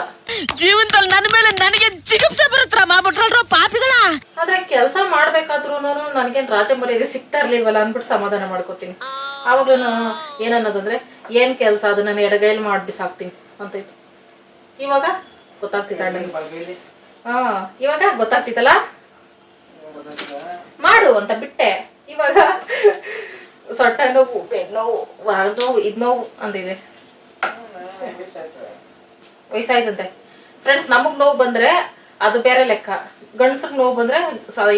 K: ಜೀವನದಲ್ಲಿ ನನ್ನ ಮೇಲೆ ನನಗೆ ಜಿಗುಪ್ಸೆ ಬರುತ್ತ? ಮಾಡ್ಬಿಟ್ರಲ್ರ ಪಾಪಿಗಳ?
A: ಆದ್ರೆ ಕೆಲಸ ಮಾಡ್ಬೇಕಾದ್ರೂ ನನ್ಗೇನ್ ರಾಜ ಮರ್ಯಾದೆ ಸಿಗ್ತಾ ಇರ್ಲಿಲ್ವಲ್ಲ ಅಂದ್ಬಿಟ್ಟು ಸಮಾಧಾನ ಮಾಡ್ಕೋತೀನಿ. ಆವಾಗ್ಲೂ ಏನನ್ನೋದಂದ್ರೆ ಏನ್ ಕೆಲಸ? ಅದು ನಾನು ಎಡಗೈಲಿ ಮಾಡಿ ಬಿಸಾಕ್ತೀನಿ ಅಂತ ಇವಾಗ ಗೊತ್ತಾಗ್ತಿದ್ದ. ಹಾ ಇವಾಗ ಗೊತ್ತಾಗ್ತಿತ್ತಲ್ಲ? ಮಾಡು ಅಂತ ಬಿಟ್ಟೆ. ಇವಾಗ ಸೊಟ್ಟ ನೋವು ಬೆನ್ನೋವು ನೋವು ವಾರ ನೋವು ಇದ್ ನೋವು ಅಂದಿದೆ. ವಯಸ್ಸಾಯ್ತಂತೆ. ಫ್ರೆಂಡ್ಸ್ ನಮಗ್ ನೋವು ಬಂದ್ರೆ ಅದು ಬೇರೆ ಲೆಕ್ಕ. ಗಂಡಸ್ರಿಗೆ ನೋವು ಬಂದ್ರೆ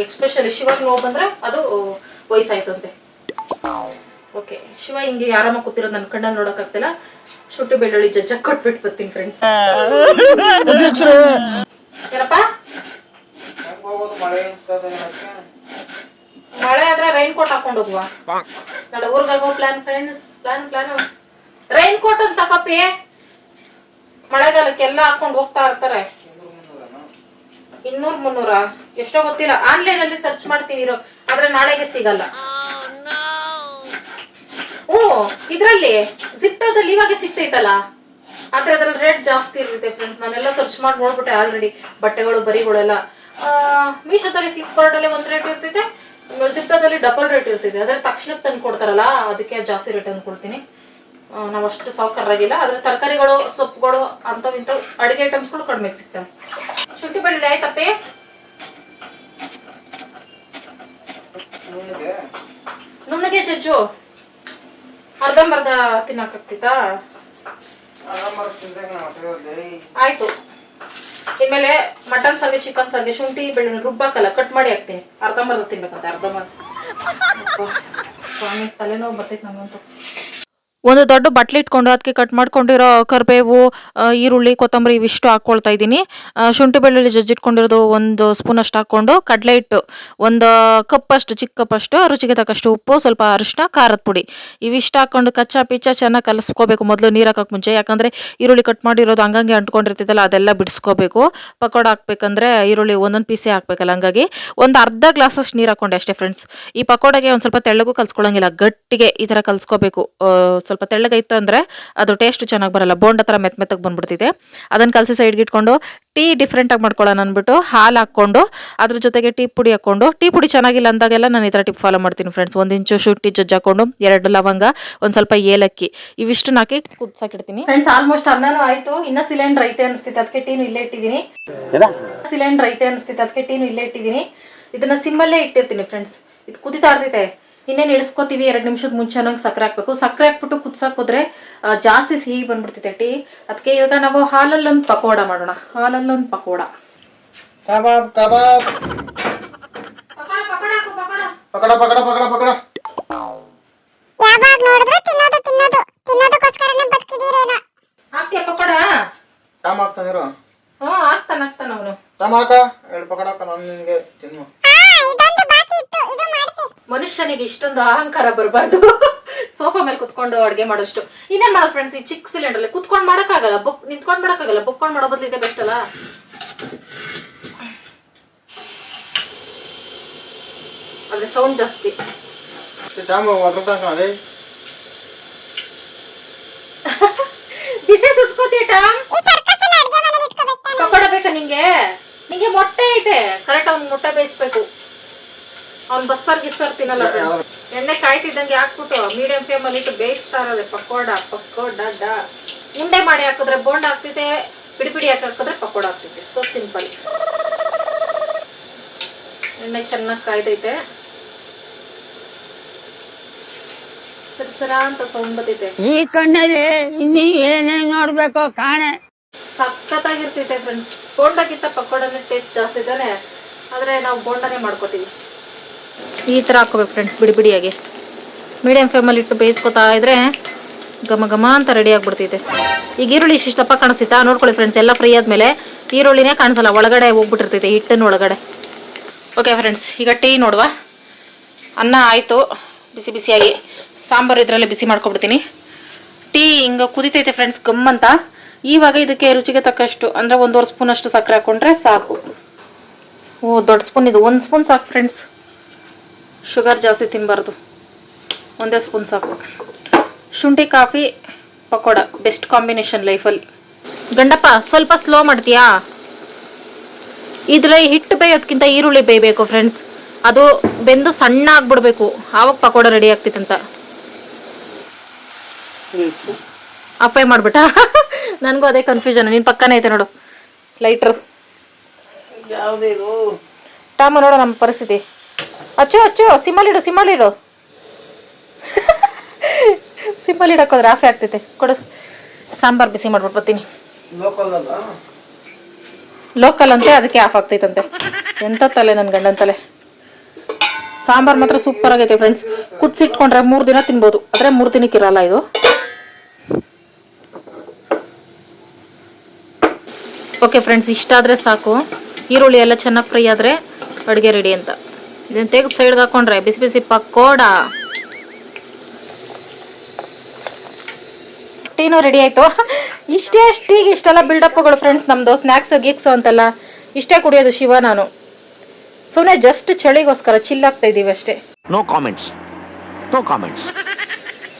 A: ಎಕ್ಸ್ಪೆಷಲಿ ಶಿವ ನೋವು ಬಂದ್ರೆ ಅದು ವಯಸ್ಸಾಯ್ತಂತೆ. ಓಕೆ ಶಿವ ಹಿಂಗೆ ಆರಾಮ ಕೂತಿರೋದು ನನ್ನ ಕಣ್ಣಲ್ಲಿ ಆಗ್ತಿಲ್ಲ ಶುಂಠಿ ಬೆಳ್ಳುಳ್ಳಿ ಜಜ್ಜ ಕೊಟ್ಬಿಟ್ಟು ಬರ್ತೀನಿ ಫ್ರೆಂಡ್ಸ್ ಏನಪ್ಪ
G: ಹೋಗೋದು ಮಳೆ
A: ಆದ್ರೆ ರೈನ್ ಕೋಟ್ ಹಾಕೊಂಡು ಹೋಗುವ. ನಾಳೆ ಊರ್ಗ ಹೋಗೋ plan friends plan plan rain coat ಅಂತ ತಗೋಪಿ ಮಳೆಗಾಲಕ್ಕೆಲ್ಲ ಹಾಕೊಂಡು ಹೋಗ್ತಾ ಇರ್ತಾರೆ. ಇನ್ನೂರ್ ಮುನ್ನೂರ? ಎಷ್ಟೋ ಗೊತ್ತಿಲ್ಲ. ಆನ್ಲೈನ್ ಅಲ್ಲಿ ಸರ್ಚ್ ಮಾಡ್ತೀನಿ ಇರೋ, ಆದ್ರೆ ನಾಳೆಗೆ ಸಿಗಲ್ಲ. ಓ ಇದ್ರಲ್ಲಿ ಜಿಪ್ಟೋದಲ್ಲಿ ಇವಾಗ ಸಿಗ್ತೈತಲ್ಲ? ಆದ್ರೆ ಅದ್ರಲ್ಲಿ ರೇಟ್ ಜಾಸ್ತಿ ಇರುತ್ತೆ ಫ್ರೆಂಡ್ಸ್ ನಾನೆಲ್ಲ ಸರ್ಚ್ ಮಾಡಿ ನೋಡ್ಬಿಟ್ಟೆ ಆಲ್ರೆಡಿ ಬಟ್ಟೆಗಳು, ಬರಿಗಳೆಲ್ಲ. ಮೀಶೋದಲ್ಲಿ ಫ್ಲಿಪ್ಕಾರ್ಟ್ ಅಲ್ಲಿ ಒಂದ್ ರೇಟ್ ಇರ್ತೈತೆ. ಜಿಪ್ಟೋದಲ್ಲಿ ಡಬಲ್ ರೇಟ್ ಇರ್ತೈತೆ. ಅದ್ರ ತಕ್ಷಣಕ್ಕೆ ತಂದು ಕೊಡ್ತಾರಲ್ಲ ಅದಕ್ಕೆ ಜಾಸ್ತಿ ರೇಟ್ ಅಂದ್ಕೊಳ್ತೀನಿ ನಾವು ಅಷ್ಟು ಸಾವುಕಾರಾಗಿಲ್ಲ ಅದ್ರ ತರಕಾರಿಗಳು ಸೊಪ್ಪುಗಳು ಅಂಥವು ಇಂಥವು ಅಡುಗೆ ಐಟಮ್ಸ್ಗಳು ಕಡಿಮೆ ಸಿಗ್ತವೆ. ಶುಂಠಿ ಬೆಳ್ಳುಳ್ಳಿ ಆಯ್ತಪ್ಪಿ
G: ನುಣ್ಣಗೆ?
A: ಚಜ್ಜು ಜಜ್ಜು. ಅರ್ಧಂಬರ್ಧ
G: ತಿನ್ನಕಾಗ್ತಿತ್ತಾ?
A: ಆಯ್ತು. ಇನ್ಮೇಲೆ ಮಟನ್ ಸಾರಿಗೆ ಚಿಕನ್ ಸಾರಿಗೆ ಶುಂಠಿ ಬೆಳ್ಳುಳ್ಳಿ ರುಬ್ಬಾಕಲ್ಲ ಕಟ್ ಮಾಡಿ ಹಾಕ್ತೀನಿ. ಅರ್ಧಂಬರ್ಧ ತಿನ್ಬೇಕಂತ ಅರ್ಧಂಬರ್ಧ. ಸ್ವಾಮಿ ತಲೆನೋವು ಬರ್ತೈತೆ ನಂಗಂತೂ ಒಂದು ದೊಡ್ಡ ಬಟ್ಲಿ ಇಟ್ಕೊಂಡು ಅದಕ್ಕೆ ಕಟ್ ಮಾಡ್ಕೊಂಡಿರೋ ಕರಿಬೇವು ಈರುಳ್ಳಿ, ಕೊತ್ತಂಬರಿ ಇವಿಷ್ಟು ಹಾಕ್ಕೊಳ್ತಾ ಇದ್ದೀನಿ. ಶುಂಠಿ ಬೆಳ್ಳುಳ್ಳಿ ಜಜ್ಜಿಟ್ಕೊಂಡಿರೋದು ಒಂದು ಸ್ಪೂನ್ ಅಷ್ಟು ಹಾಕ್ಕೊಂಡು ಕಡಲೆ ಹಿಟ್ಟು, ಒಂದು ಕಪ್ಪಷ್ಟು, ಚಿಕ್ಕ ಕಪ್ಪಷ್ಟು, ರುಚಿಗೆ ತಕ್ಕಷ್ಟು ಉಪ್ಪು, ಸ್ವಲ್ಪ ಅರಿಶಿನ ಖಾರದ ಪುಡಿ. ಇವಿಷ್ಟು ಹಾಕ್ಕೊಂಡು ಕಚ್ಚಾ ಪಿಚ್ಚ ಚೆನ್ನಾಗಿ ಕಲಿಸ್ಕೋಬೇಕು ಮೊದಲು ನೀರು ಹಾಕೋಕೆ ಮುಂಚೆ. ಯಾಕಂದರೆ ಈರುಳ್ಳಿ ಕಟ್ ಮಾಡಿರೋದು ಹಂಗಂಗೆ ಅಂಟ್ಕೊಂಡಿರ್ತಿದ್ದಲ್ಲ ಅದೆಲ್ಲ ಬಿಡಿಸ್ಕೋಬೇಕು. ಪಕೋಡ ಹಾಕ್ಬೇಕಂದ್ರೆ ಈರುಳ್ಳಿ ಒಂದೊಂದು ಪೀಸೇ ಹಾಕ್ಬೇಕಲ್ಲ, ಹಂಗಾಗಿ ಒಂದು ಅರ್ಧ ಗ್ಲಾಸಷ್ಟು ನೀರು ಹಾಕ್ಕೊಂಡೆ ಅಷ್ಟೇ ಫ್ರೆಂಡ್ಸ್ ಈ ಪಕೋಡಗೆ ಒಂದು ಸ್ವಲ್ಪ ತೆಳ್ಳಗೂ ಕಲ್ಸ್ಕೊಳ್ಳೋಂಗಿಲ್ಲ, ಗಟ್ಟಿಗೆ ಈ ಥರ ಕಲ್ಸ್ಕೋಬೇಕು ಸ್ವಲ್ಪ ತೆಳ್ಳಗೈತು ಅಂದರೆ ಅದು ಟೇಸ್ಟ್ ಚೆನ್ನಾಗಿ ಬರಲ್ಲ. ಬೋಂಡ ಥರ ಮೆತ್ತ ಮೆತ್ತಗೆ ಬಂದ್ಬಿಡ್ತಿದೆ. ಅದನ್ನು ಕಲಸಿ ಸೈಡ್ಗೆ ಇಟ್ಕೊಂಡು ಟೀ ಡಿಫ್ರೆಂಟಾಗಿ ಮಾಡ್ಕೊಳ್ಳೋಣ ಅಂದ್ಬಿಟ್ಟು ಹಾಲು ಹಾಕ್ಕೊಂಡು ಅದ್ರ ಜೊತೆಗೆ ಟೀ ಪುಡಿ ಹಾಕ್ಕೊಂಡು ಟೀ ಪುಡಿ ಚೆನ್ನಾಗಿಲ್ಲ ಅಂದಾಗೆಲ್ಲ ನಾನು ಈ ಥರ ಟಿಪ್ ಫಾಲೋ ಮಾಡ್ತೀನಿ ಫ್ರೆಂಡ್ಸ್ ಒಂದು ಇಂಚು ಶುಂಠಿ ಜಜ್ಜಾಕೊಂಡು ಎರಡು ಲವಂಗ ಒಂದು ಸ್ವಲ್ಪ ಏಲಕ್ಕಿ ಇವಿಷ್ಟು ಹಾಕಿ ಕುದ್ಸಾಕಿಡ್ತೀನಿ ಫ್ರೆಂಡ್ಸ್ ಆಲ್ಮೋಸ್ಟ್ ಅನ್ನನೂ ಆಯಿತು. ಇನ್ನ ಸಿಲಿಂಡರ್ ಐತೆ ಅನಿಸ್ತಿತ್ತು. ಅದಕ್ಕೆ ಟೀನು ಇಲ್ಲೇ ಇಟ್ಟಿದ್ದೀನಿ. ಸಿಲಿಂಡರ್ ಐತೆ ಅನಿಸ್ತಿತ್ತು. ಅದಕ್ಕೆ ಟೀನು ಇಲ್ಲೇ ಇಟ್ಟಿದ್ದೀನಿ. ಇದನ್ನು ಸಿಮ್ಮಲ್ಲೇ ಇಟ್ಟಿರ್ತೀನಿ ಫ್ರೆಂಡ್ಸ್ ಇದು ಕುದಿತಾ ಇರ್ತೈತೆ. ಇನ್ನೇನು ಇಳಿಸ್ಕೋತೀವಿ? ಎರಡು ನಿಮಿಷದ ಮುಂಚೆ ಅನ್ನೋಂಗೆ ಸಕ್ಕರೆ ಹಾಕ್ಬೇಕು. ಸಕ್ಕರೆ ಹಾಕ್ಬಿಟ್ಟು ಕುದ್ಸಾಕೋದ್ರೆ ಹೋದ್ರೆ ಜಾಸ್ತಿ ಸಿಹಿ ಬಂದ್ಬಿಡ್ತೈತೆ ಟೀ. ಅದಕ್ಕೆ ಇವಾಗ ನಾವು ಹಾಲಲ್ಲೊಂದು ಪಕೋಡ ಮಾಡೋಣ. ಹಾಲಲ್ಲೊಂದು ಪಕೋಡ.
G: ಕಬಾಬ್ ಕಬಾಬ್. ಪಕಡ ಪಕಡ ಪಕಡ. ಪಕಡ
L: ಯಾವಾಗ ನೋಡಿದ್ರು ತಿನ್ನೋದು ತಿನ್ನೋದು. ತಿನ್ನೋದಕ್ಕೋಸ್ಕರನೇ ಬದುಕಿದೀರೇನೋ
A: ಹಾಕ್ತೀಯ ಪಕೋಡ?
G: ರಾಮ ಹಾಕ್ತಾನಿರು
A: ಹ್ಞೂ ಹಾಕ್ತಾನೆ ಹಾಕ್ತಾನೆ ಅವನು.
G: ರಾಮ ಹಾಕ. ಎರಡು ಪಕಡ ಹಾಕ ನಾನು ನಿನಗೆ ತಿನ್ನು
A: ಮನುಷ್ಯನಿಗೆ ಇಷ್ಟೊಂದು ಅಹಂಕಾರ ಬರಬಾರ್ದು. [LAUGHS] ಸೋಫಾ ಮೇಲೆ ಕುತ್ಕೊಂಡು ಅಡುಗೆ ಮಾಡೋಷ್ಟು. ಇನ್ನೇನ್ ಮಾಡೋದು ಫ್ರೆಂಡ್ಸ್ ಈ ಚಿಕ್ಕ ಸಿಲಿಂಡರ್ ಅಲ್ಲಿ ಕುತ್ಕೊಂಡು ಮಾಡೋಕ್ಕಾಗಲ್ಲ ಬುಕ್ ನಿಂತ್ಕೊಂಡು ಮಾಡೋಕ್ಕಾಗಲ್ಲ ಬುಕ್ಕೊಂಡು ಮಾಡೋ ಬದಲು ಇದೆ ಬೆಸ್ಟ್ ಅಲ್ಲ? ಅದೇ ಸೌಂಡ್ ಜಾಸ್ತಿ. [LAUGHS] ಬಿಸಿ ಸುಟ್ಕೋತೀಯ ಟಾಮ್? ನಿಂಗೆ? ನಿಂಗೆ ಮೊಟ್ಟೆ ಇದೆ ಕರೆಕ್ಟ್ ಅವ್ನ್ ಮೊಟ್ಟೆ ಬೇಯಿಸ್ಬೇಕು. ಅವ್ನ್ ಬಸ್ಸಾರ್ ಗಿಸ್ಸಾರ್ ತಿನ್ನಲ್ಲ. ಎಣ್ಣೆ ಕಾಯ್ತಿದ್ದಂಗೆ ಹಾಕ್ಬಿಟ್ಟು ಮೀಡಿಯಂ ಫ್ಲೇಮ್ ಅಲ್ಲಿ ಇಟ್ಟು ಬೇಯಿಸ್ತಾ ಇರೋದೆ ಪಕೋಡ ಪಕೋಡ ಡ. ಉಂಡೆ ಮಾಡಿ ಹಾಕಿದ್ರೆ ಬೋಂಡ ಹಾಕ್ತಿದೆ ಬಿಡಿ ಬಿಡಿ ಹಾಕಿ ಹಾಕಿದ್ರೆ ಪಕೋಡ ಆಗ್ತಿದೆ. ಸೊ ಸಿಂಪಲ್ ಎಣ್ಣೆ ಚೆನ್ನಾಗಿ ಕಾಯ್ದೈತೆ. ಸರಸರ ಅಂತ
K: ಈ ಕಣ್ಣಲ್ಲಿ ಇನ್ನೀ ಏನೇನ್ ನೋಡ್ಬೇಕು ಕಾಣೆ.
A: ಸಖತ್ತಾಗಿರ್ತೈತೆ ಫ್ರೆಂಡ್ಸ್ ಬೋಂಡಕ್ಕಿಂತ ಪಕೋಡನೇ ಟೇಸ್ಟ್ ಜಾಸ್ತಿ ಇದ್ದಾನೆ ಆದ್ರೆ ನಾವು ಬೋಂಡನೇ ಮಾಡ್ಕೋತೀವಿ. ಈ ಥರ ಹಾಕೋಬೇಕು ಫ್ರೆಂಡ್ಸ್ ಬಿಡಿ ಬಿಡಿಯಾಗಿ. ಮೀಡಿಯಮ್ ಫ್ಲೇಮಲ್ಲಿ ಇಟ್ಟು ಬೇಯಿಸ್ಕೊತಾ ಇದ್ರೆ ಘಮ ಘಮ ಅಂತ ರೆಡಿ ಆಗಿಬಿಡ್ತೈತೆ. ಈಗ ಈರುಳ್ಳಿ ಇಷ್ಟಪ್ಪ ಕಾಣಿಸ್ತಾ ನೋಡ್ಕೊಳ್ಳಿ ಫ್ರೆಂಡ್ಸ್ ಎಲ್ಲ ಫ್ರೀ ಆದಮೇಲೆ ಈರುಳ್ಳಿನೇ ಕಾಣಿಸಲ್ಲ, ಒಳಗಡೆ ಹೋಗ್ಬಿಟ್ಟಿರ್ತೈತೆ ಹಿಟ್ಟಿನ ಒಳಗಡೆ. ಓಕೆ ಫ್ರೆಂಡ್ಸ್ ಈಗ ಟೀ ನೋಡುವ. ಅನ್ನ ಆಯಿತು, ಬಿಸಿ ಬಿಸಿಯಾಗಿ. ಸಾಂಬಾರು ಇದರಲ್ಲೇ ಬಿಸಿ ಮಾಡ್ಕೊಬಿಡ್ತೀನಿ. ಟೀ ಹಿಂಗೆ ಕುದಿತೈತೆ ಫ್ರೆಂಡ್ಸ್ ಗಮ್ ಅಂತ. ಇವಾಗ ಇದಕ್ಕೆ ರುಚಿಗೆ ತಕ್ಕಷ್ಟು, ಅಂದರೆ ಒಂದೂವರೆ ಸ್ಪೂನ್ ಅಷ್ಟು ಸಕ್ಕರೆ ಹಾಕ್ಕೊಂಡ್ರೆ ಸಾಕು. ಓ, ದೊಡ್ಡ ಸ್ಪೂನ್, ಇದು ಒಂದು ಸ್ಪೂನ್ ಸಾಕು ಫ್ರೆಂಡ್ಸ್ ಶುಗರ್ ಜಾಸ್ತಿ ತಿನ್ನಬಾರ್ದು ಒಂದೇ ಸ್ಪೂನ್ ಸಾಕು. ಶುಂಠಿ ಕಾಫಿ ಪಕೋಡ ಬೆಸ್ಟ್ ಕಾಂಬಿನೇಷನ್ ಲೈಫಲ್ಲಿ ಗಂಡಪ್ಪ ಸ್ವಲ್ಪ ಸ್ಲೋ ಮಾಡ್ತೀಯಾ? ಇದ್ರೆ ಹಿಟ್ಟು ಬೇಯೋದ್ಕಿಂತ ಈರುಳ್ಳಿ ಬೇಯಬೇಕು ಫ್ರೆಂಡ್ಸ್ ಅದು ಬೆಂದು ಸಣ್ಣ ಆಗ್ಬಿಡ್ಬೇಕು. ಆವಾಗ ಪಕೋಡ ರೆಡಿ ಆಗ್ತಿತ್ತಂತ. ಅಪ್ಪಾಯ್ ಮಾಡ್ಬಿಟ್ಟ? [LAUGHS] ನನಗೂ ಅದೇ ಕನ್ಫ್ಯೂಷನ್ ನಿನ್ನ ಪಕ್ಕನೇ ಐತೆ ನೋಡು. ಲೈಟ್ರು ಟಾಮ ನೋಡೋ ನಮ್ಮ ಪರಿಸ್ಥಿತಿ. ಅಚ್ಚು ಅಚ್ಚು ಸಿಮ್ಮಲ್ಲಿಡು ಸಿಮ್ಮಲ್ಲಿಡು ಸಿಮ್ಮಲ್ ಇಡಕ್ಕೋದ್ರೆ ಆಫೆ ಆಗ್ತೈತೆ. ಕೊಡು. ಸಾಂಬಾರ್ ಬಿಸಿ ಮಾಡ್ಬಿಟ್ಟು ಬರ್ತೀನಿ.
G: ಲೋಕಲ್
A: ಅಂತೆ ಅದಕ್ಕೆ ಆಫ್ ಆಗ್ತೈತಂತೆ. ಎಂಥ ತಲೆ ನನ್ನ ಗಂಡನ ತಲೆ. ಸಾಂಬಾರ್ ಮಾತ್ರ ಸೂಪರ್ ಆಗೈತೆ ಫ್ರೆಂಡ್ಸ್ ಕುದಿಸಿಟ್ಕೊಂಡ್ರೆ ಮೂರು ದಿನ ತಿನ್ಬೋದು. ಆದರೆ ಮೂರು ದಿನಕ್ಕೆ ಇರಲ್ಲ ಇದು. ಓಕೆ ಫ್ರೆಂಡ್ಸ್ ಇಷ್ಟಾದರೆ ಸಾಕು. ಈರುಳ್ಳಿ ಎಲ್ಲ ಚೆನ್ನಾಗಿ ಫ್ರೈ ಆದರೆ ಅಡುಗೆ ರೆಡಿ ಅಂತ. ಇದನ್ನು ತೆಗೆದು ಸೈಡ್ಗೆ ಹಾಕೊಂಡ್ರೆ ಬಿಸಿ ಬಿಸಿ ಪಕ್ಕೋಡ ಟೀನು ರೆಡಿ ಆಯಿತು. ಇಷ್ಟೇ ಅಷ್ಟೀಗ ಇಷ್ಟೆಲ್ಲ ಬಿಲ್ಡಪ್ಗಳು ಫ್ರೆಂಡ್ಸ್ ನಮ್ಮದು ಸ್ನ್ಯಾಕ್ಸು ಗೀಕ್ಸು ಅಂತೆಲ್ಲ. ಇಷ್ಟೇ ಕುಡಿಯೋದು ಶಿವ ನಾನು. ಸುಮ್ಮನೆ ಜಸ್ಟ್ ಚಳಿಗೋಸ್ಕರ ಚಿಲ್ ಆಗ್ತಾ ಇದ್ದೀವಿ ಅಷ್ಟೇ.
J: No comments no comments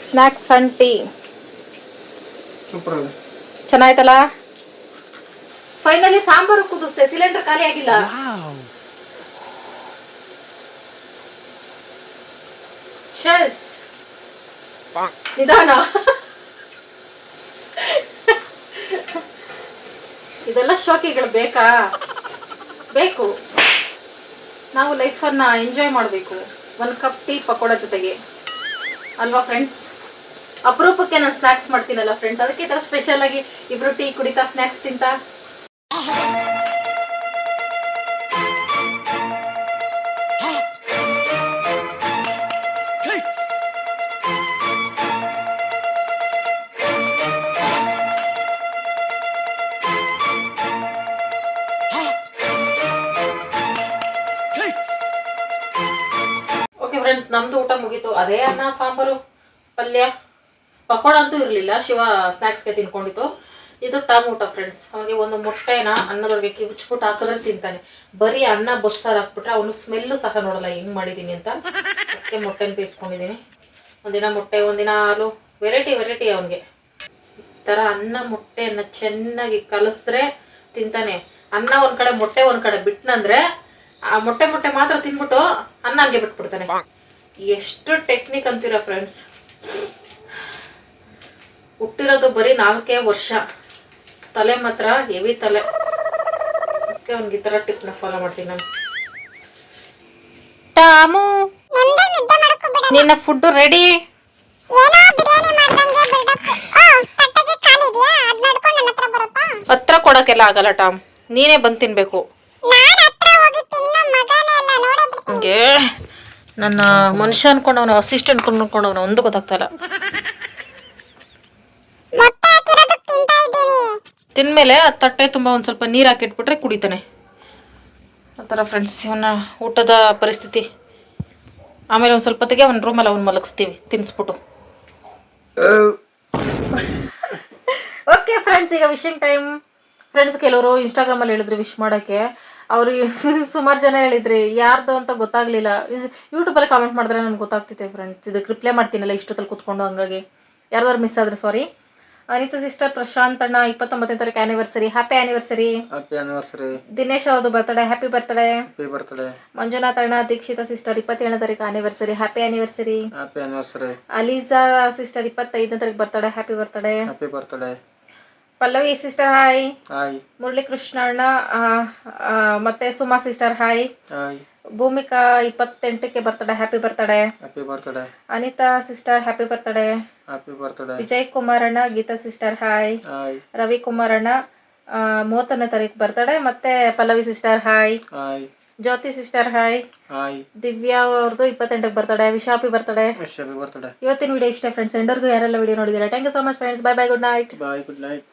A: snacks and tea ಚೆನ್ನಾಯ್ತಲ್ಲ? Finally sambar ಕುದಿಸ್ತೆ ಸಿಲಿಂಡರ್ ಖಾಲಿ ಆಗಿಲ್ಲ. Cheers. ನಿಧಾನ. ಇದೆಲ್ಲ ಶೋಕಿಗಳು ಬೇಕಾ? ಬೇಕು. ನಾವು ಲೈಫನ್ನ ಎಂಜಾಯ್ ಮಾಡಬೇಕು. ಒಂದು ಕಪ್ ಟೀ ಪಕೋಡ ಜೊತೆಗೆ. ಅಲ್ವಾ ಫ್ರೆಂಡ್ಸ್? ಅಪರೂಪಕ್ಕೆ ನಾನು ಸ್ನ್ಯಾಕ್ಸ್ ಮಾಡ್ತೀನಲ್ಲ ಫ್ರೆಂಡ್ಸ್ ಅದಕ್ಕೆ ಈ ಥರ ಸ್ಪೆಷಲ್ ಆಗಿ ಇಬ್ರು ಟೀ ಕುಡಿತಾ ಸ್ನ್ಯಾಕ್ಸ್ ತಿಂತಾ? ಫ್ರೆಂಡ್ಸ್ ನಮ್ದು ಊಟ ಮುಗೀತು. ಅದೇ ಅನ್ನ, ಸಾಂಬಾರು, ಪಲ್ಯ. ಪಕೋಡ ಅಂತೂ ಇರಲಿಲ್ಲ. ಶಿವ ಸ್ನ್ಯಾಕ್ಸ್ಗೆ ತಿನ್ಕೊಂಡಿತ್ತು. ಇದು ಟಾಮ್ ಊಟ ಫ್ರೆಂಡ್ಸ್ ಅವನಿಗೆ ಒಂದು ಮೊಟ್ಟೆನ ಅನ್ನದೊಳಗೆ ಕಿವುಚ್ಬಿಟ್ಟು ಹಾಕಿದ್ರೆ ತಿಂತಾನೆ. ಬರೀ ಅನ್ನ ಬಸ್ಸಾರು ಹಾಕ್ಬಿಟ್ರೆ ಅವನು ಸ್ಮೆಲ್ಲು ಸಹ ನೋಡಲ್ಲ. ಹೆಂಗ್ ಮಾಡಿದ್ದೀನಿ ಅಂತ. ಅದಕ್ಕೆ ಮೊಟ್ಟೆನ ಬೇಯಿಸ್ಕೊಂಡಿದ್ದೀನಿ ಒಂದಿನ ಮೊಟ್ಟೆ, ಒಂದಿನ ಹಾಲು. ವೆರೈಟಿ ವೆರೈಟಿ ಅವನಿಗೆ. ಈ ಥರ ಅನ್ನ, ಮೊಟ್ಟೆಯನ್ನು ಚೆನ್ನಾಗಿ ಕಲಸಿದ್ರೆ ತಿಂತಾನೆ. ಅನ್ನ ಒಂದ್ ಕಡೆ, ಮೊಟ್ಟೆ ಒಂದ್ ಕಡೆ ಬಿಟ್ನಂದ್ರೆ ಆ ಮೊಟ್ಟೆ ಮೊಟ್ಟೆ ಮಾತ್ರ ತಿನ್ಬಿಟ್ಟು ಅನ್ನ ಹಂಗೆ ಬಿಟ್ಬಿಡ್ತಾನೆ. ಎಷ್ಟು ಟೆಕ್ನಿಕ್ ಅಂತೀರ ಫ್ರೆಂಡ್ಸ್ ಹುಟ್ಟಿರೋದು ಬರೀ ನಾಲ್ಕೇ ವರ್ಷ. ತಲೆ ಮಾತ್ರ ಹೆವಿ ತಲೆ. ಅದಕ್ಕೆ ಅವ್ನಿಗೆ ಈ ಥರ ಟಿಪ್ನ ಫಾಲೋ ಮಾಡ್ತೀನಿ ನಾನು. ಟಾಮು! ನಿನ್ನ ಫುಡ್ ರೆಡಿ
L: ಏನೋ ಬಿರಿಯಾನಿ ಮಾಡ್ದಂಗೆ ಬಿಲ್ಡಪ್ ಓ ತಟ್ಟೆಗೆ ಕಾಲಿದ್ಯಾ ಅದ್ ನಡ್ಕೊಂಡು ನನ್ನ ಹತ್ರ
A: ಕೊಡಕ್ಕೆಲ್ಲ ಆಗಲ್ಲ ಟಾಮ್. ನೀನೇ ಬಂದು ತಿನ್ಬೇಕು.
L: ಹೋಗಿ.
A: ನನ್ನ ಮನುಷ್ಯ ಅನ್ಕೊಂಡವನ ಅಸಿಸ್ಟೆಂಟ್ ಅನ್ಕೊಂಡವನ ಒಂದು ಗೊತ್ತಾಗ್ತಾಯಿಲ್ಲ
L: ಮೊಟ್ಟೆ ಹಾಕಿರೋದಕ್ಕೆ ತಿಂತಾ ಇದ್ದೀನಿ.
A: ತಿಂದಮೇಲೆ ಆ ತಟ್ಟೆ ತುಂಬ ಒಂದು ಸ್ವಲ್ಪ ನೀರು ಹಾಕಿಟ್ಬಿಟ್ರೆ ಕುಡಿತಾನೆ. ಆ ಥರ ಫ್ರೆಂಡ್ಸ್ ಇವನ ಊಟದ ಪರಿಸ್ಥಿತಿ. ಆಮೇಲೆ ಒಂದು ಸ್ವಲ್ಪ ಹೊತ್ತಿಗೆ ಒಂದು ರೂಮಲ್ಲಿ ಅವ್ನು ಮಲಗಿಸ್ತೀವಿ ತಿನ್ನಿಸ್ಬಿಟ್ಟು ಓಕೆ ಫ್ರೆಂಡ್ಸ್ ಈಗ ವಿಶಿಂಗ್ ಟೈಮ್ ಫ್ರೆಂಡ್ಸ್ ಕೆಲವರು ಇನ್ಸ್ಟಾಗ್ರಾಮಲ್ಲಿ ಹೇಳಿದ್ರು ವಿಶ್ ಮಾಡೋಕ್ಕೆ. ಅವ್ರಿಗೆ [LAUGHS] ಸುಮಾರು ಜನ ಹೇಳಿದ್ರಿ ಯಾರ್ದು ಅಂತ ಗೊತ್ತಾಗ್ಲಿಲ್ಲ. ಯೂಟ್ಯೂಬಲ್ಲಿ ಕಾಮೆಂಟ್ ಮಾಡಿದ್ರೆ ನನಗೆ ಗೊತ್ತಾಗ್ತಿದೆ ಫ್ರೆಂಡ್ಸ್ ಇದಕ್ಕೆ ರಿಪ್ಲೈ ಮಾಡ್ತೀನಲ್ಲ ಇಷ್ಟೊತ್ತಲ್ಲಿ ಕೂತ್ಕೊಂಡು ಹಂಗಾಗಿ. ಯಾರ್ದಾರು ಮಿಸ್ ಆದ್ರೆ ಸಾರಿ ಅನಿತಾ ಸಿಸ್ಟರ್ ಪ್ರಶಾಂತ್ ಅಣ್ಣ ಇಪ್ಪತ್ತೊಂಬತ್ತನೇ ತಾರೀಕು anniversary happy anniversary
G: happy anniversary
A: Dinesh ಅವ್ರದ್ದು birthday happy birthday
G: happy birthday
A: Manjunath ಅಣ್ಣ ದೀಕ್ಷಿತ ಸಿಸ್ಟರ್ ಇಪ್ಪತ್ತೇಳನೇ ತಾರೀಕು anniversary happy anniversary
G: happy anniversary
A: Alisa sister ಇಪ್ಪತ್ತೈದನೇ ತಾರೀಕು birthday happy birthday
G: happy birthday
A: Pallavi sister hi. Murali Krishna ಅಣ್ಣ ಮತ್ತೆ Suma sister hi. Bhoomika ಇಪ್ಪತ್ತೆಂಟಕ್ಕೆ birthday happy birthday
G: happy birthday
A: Anita sister happy birthday
G: happy birthday
A: Vijay Kumar ಅಣ್ಣ Geetha sister hi. Ravi Kumar ಅಣ್ಣ ಮೂವತ್ತನೇ ತಾರೀಕು birthday ಮತ್ತೆ Pallavi sister hi. Jyothi sister hi.
G: Hi.
A: Divya ಅವ್ರದ್ದು ಇಪ್ಪತ್ತೆಂಟಕ್ಕೆ birthday wish happy birthday. ಇವತ್ತಿನ ವಿಡಿಯೋ ಇಷ್ಟ ಫ್ರೆಂಡ್ಸ್ ಎಂಡರ್ಗೂ ಯಾರೆಲ್ಲ ವಿಡಿಯೋ ನೋಡಿದ್ದೀರಾ? Thank you so much friends bye bye good night
G: bye good night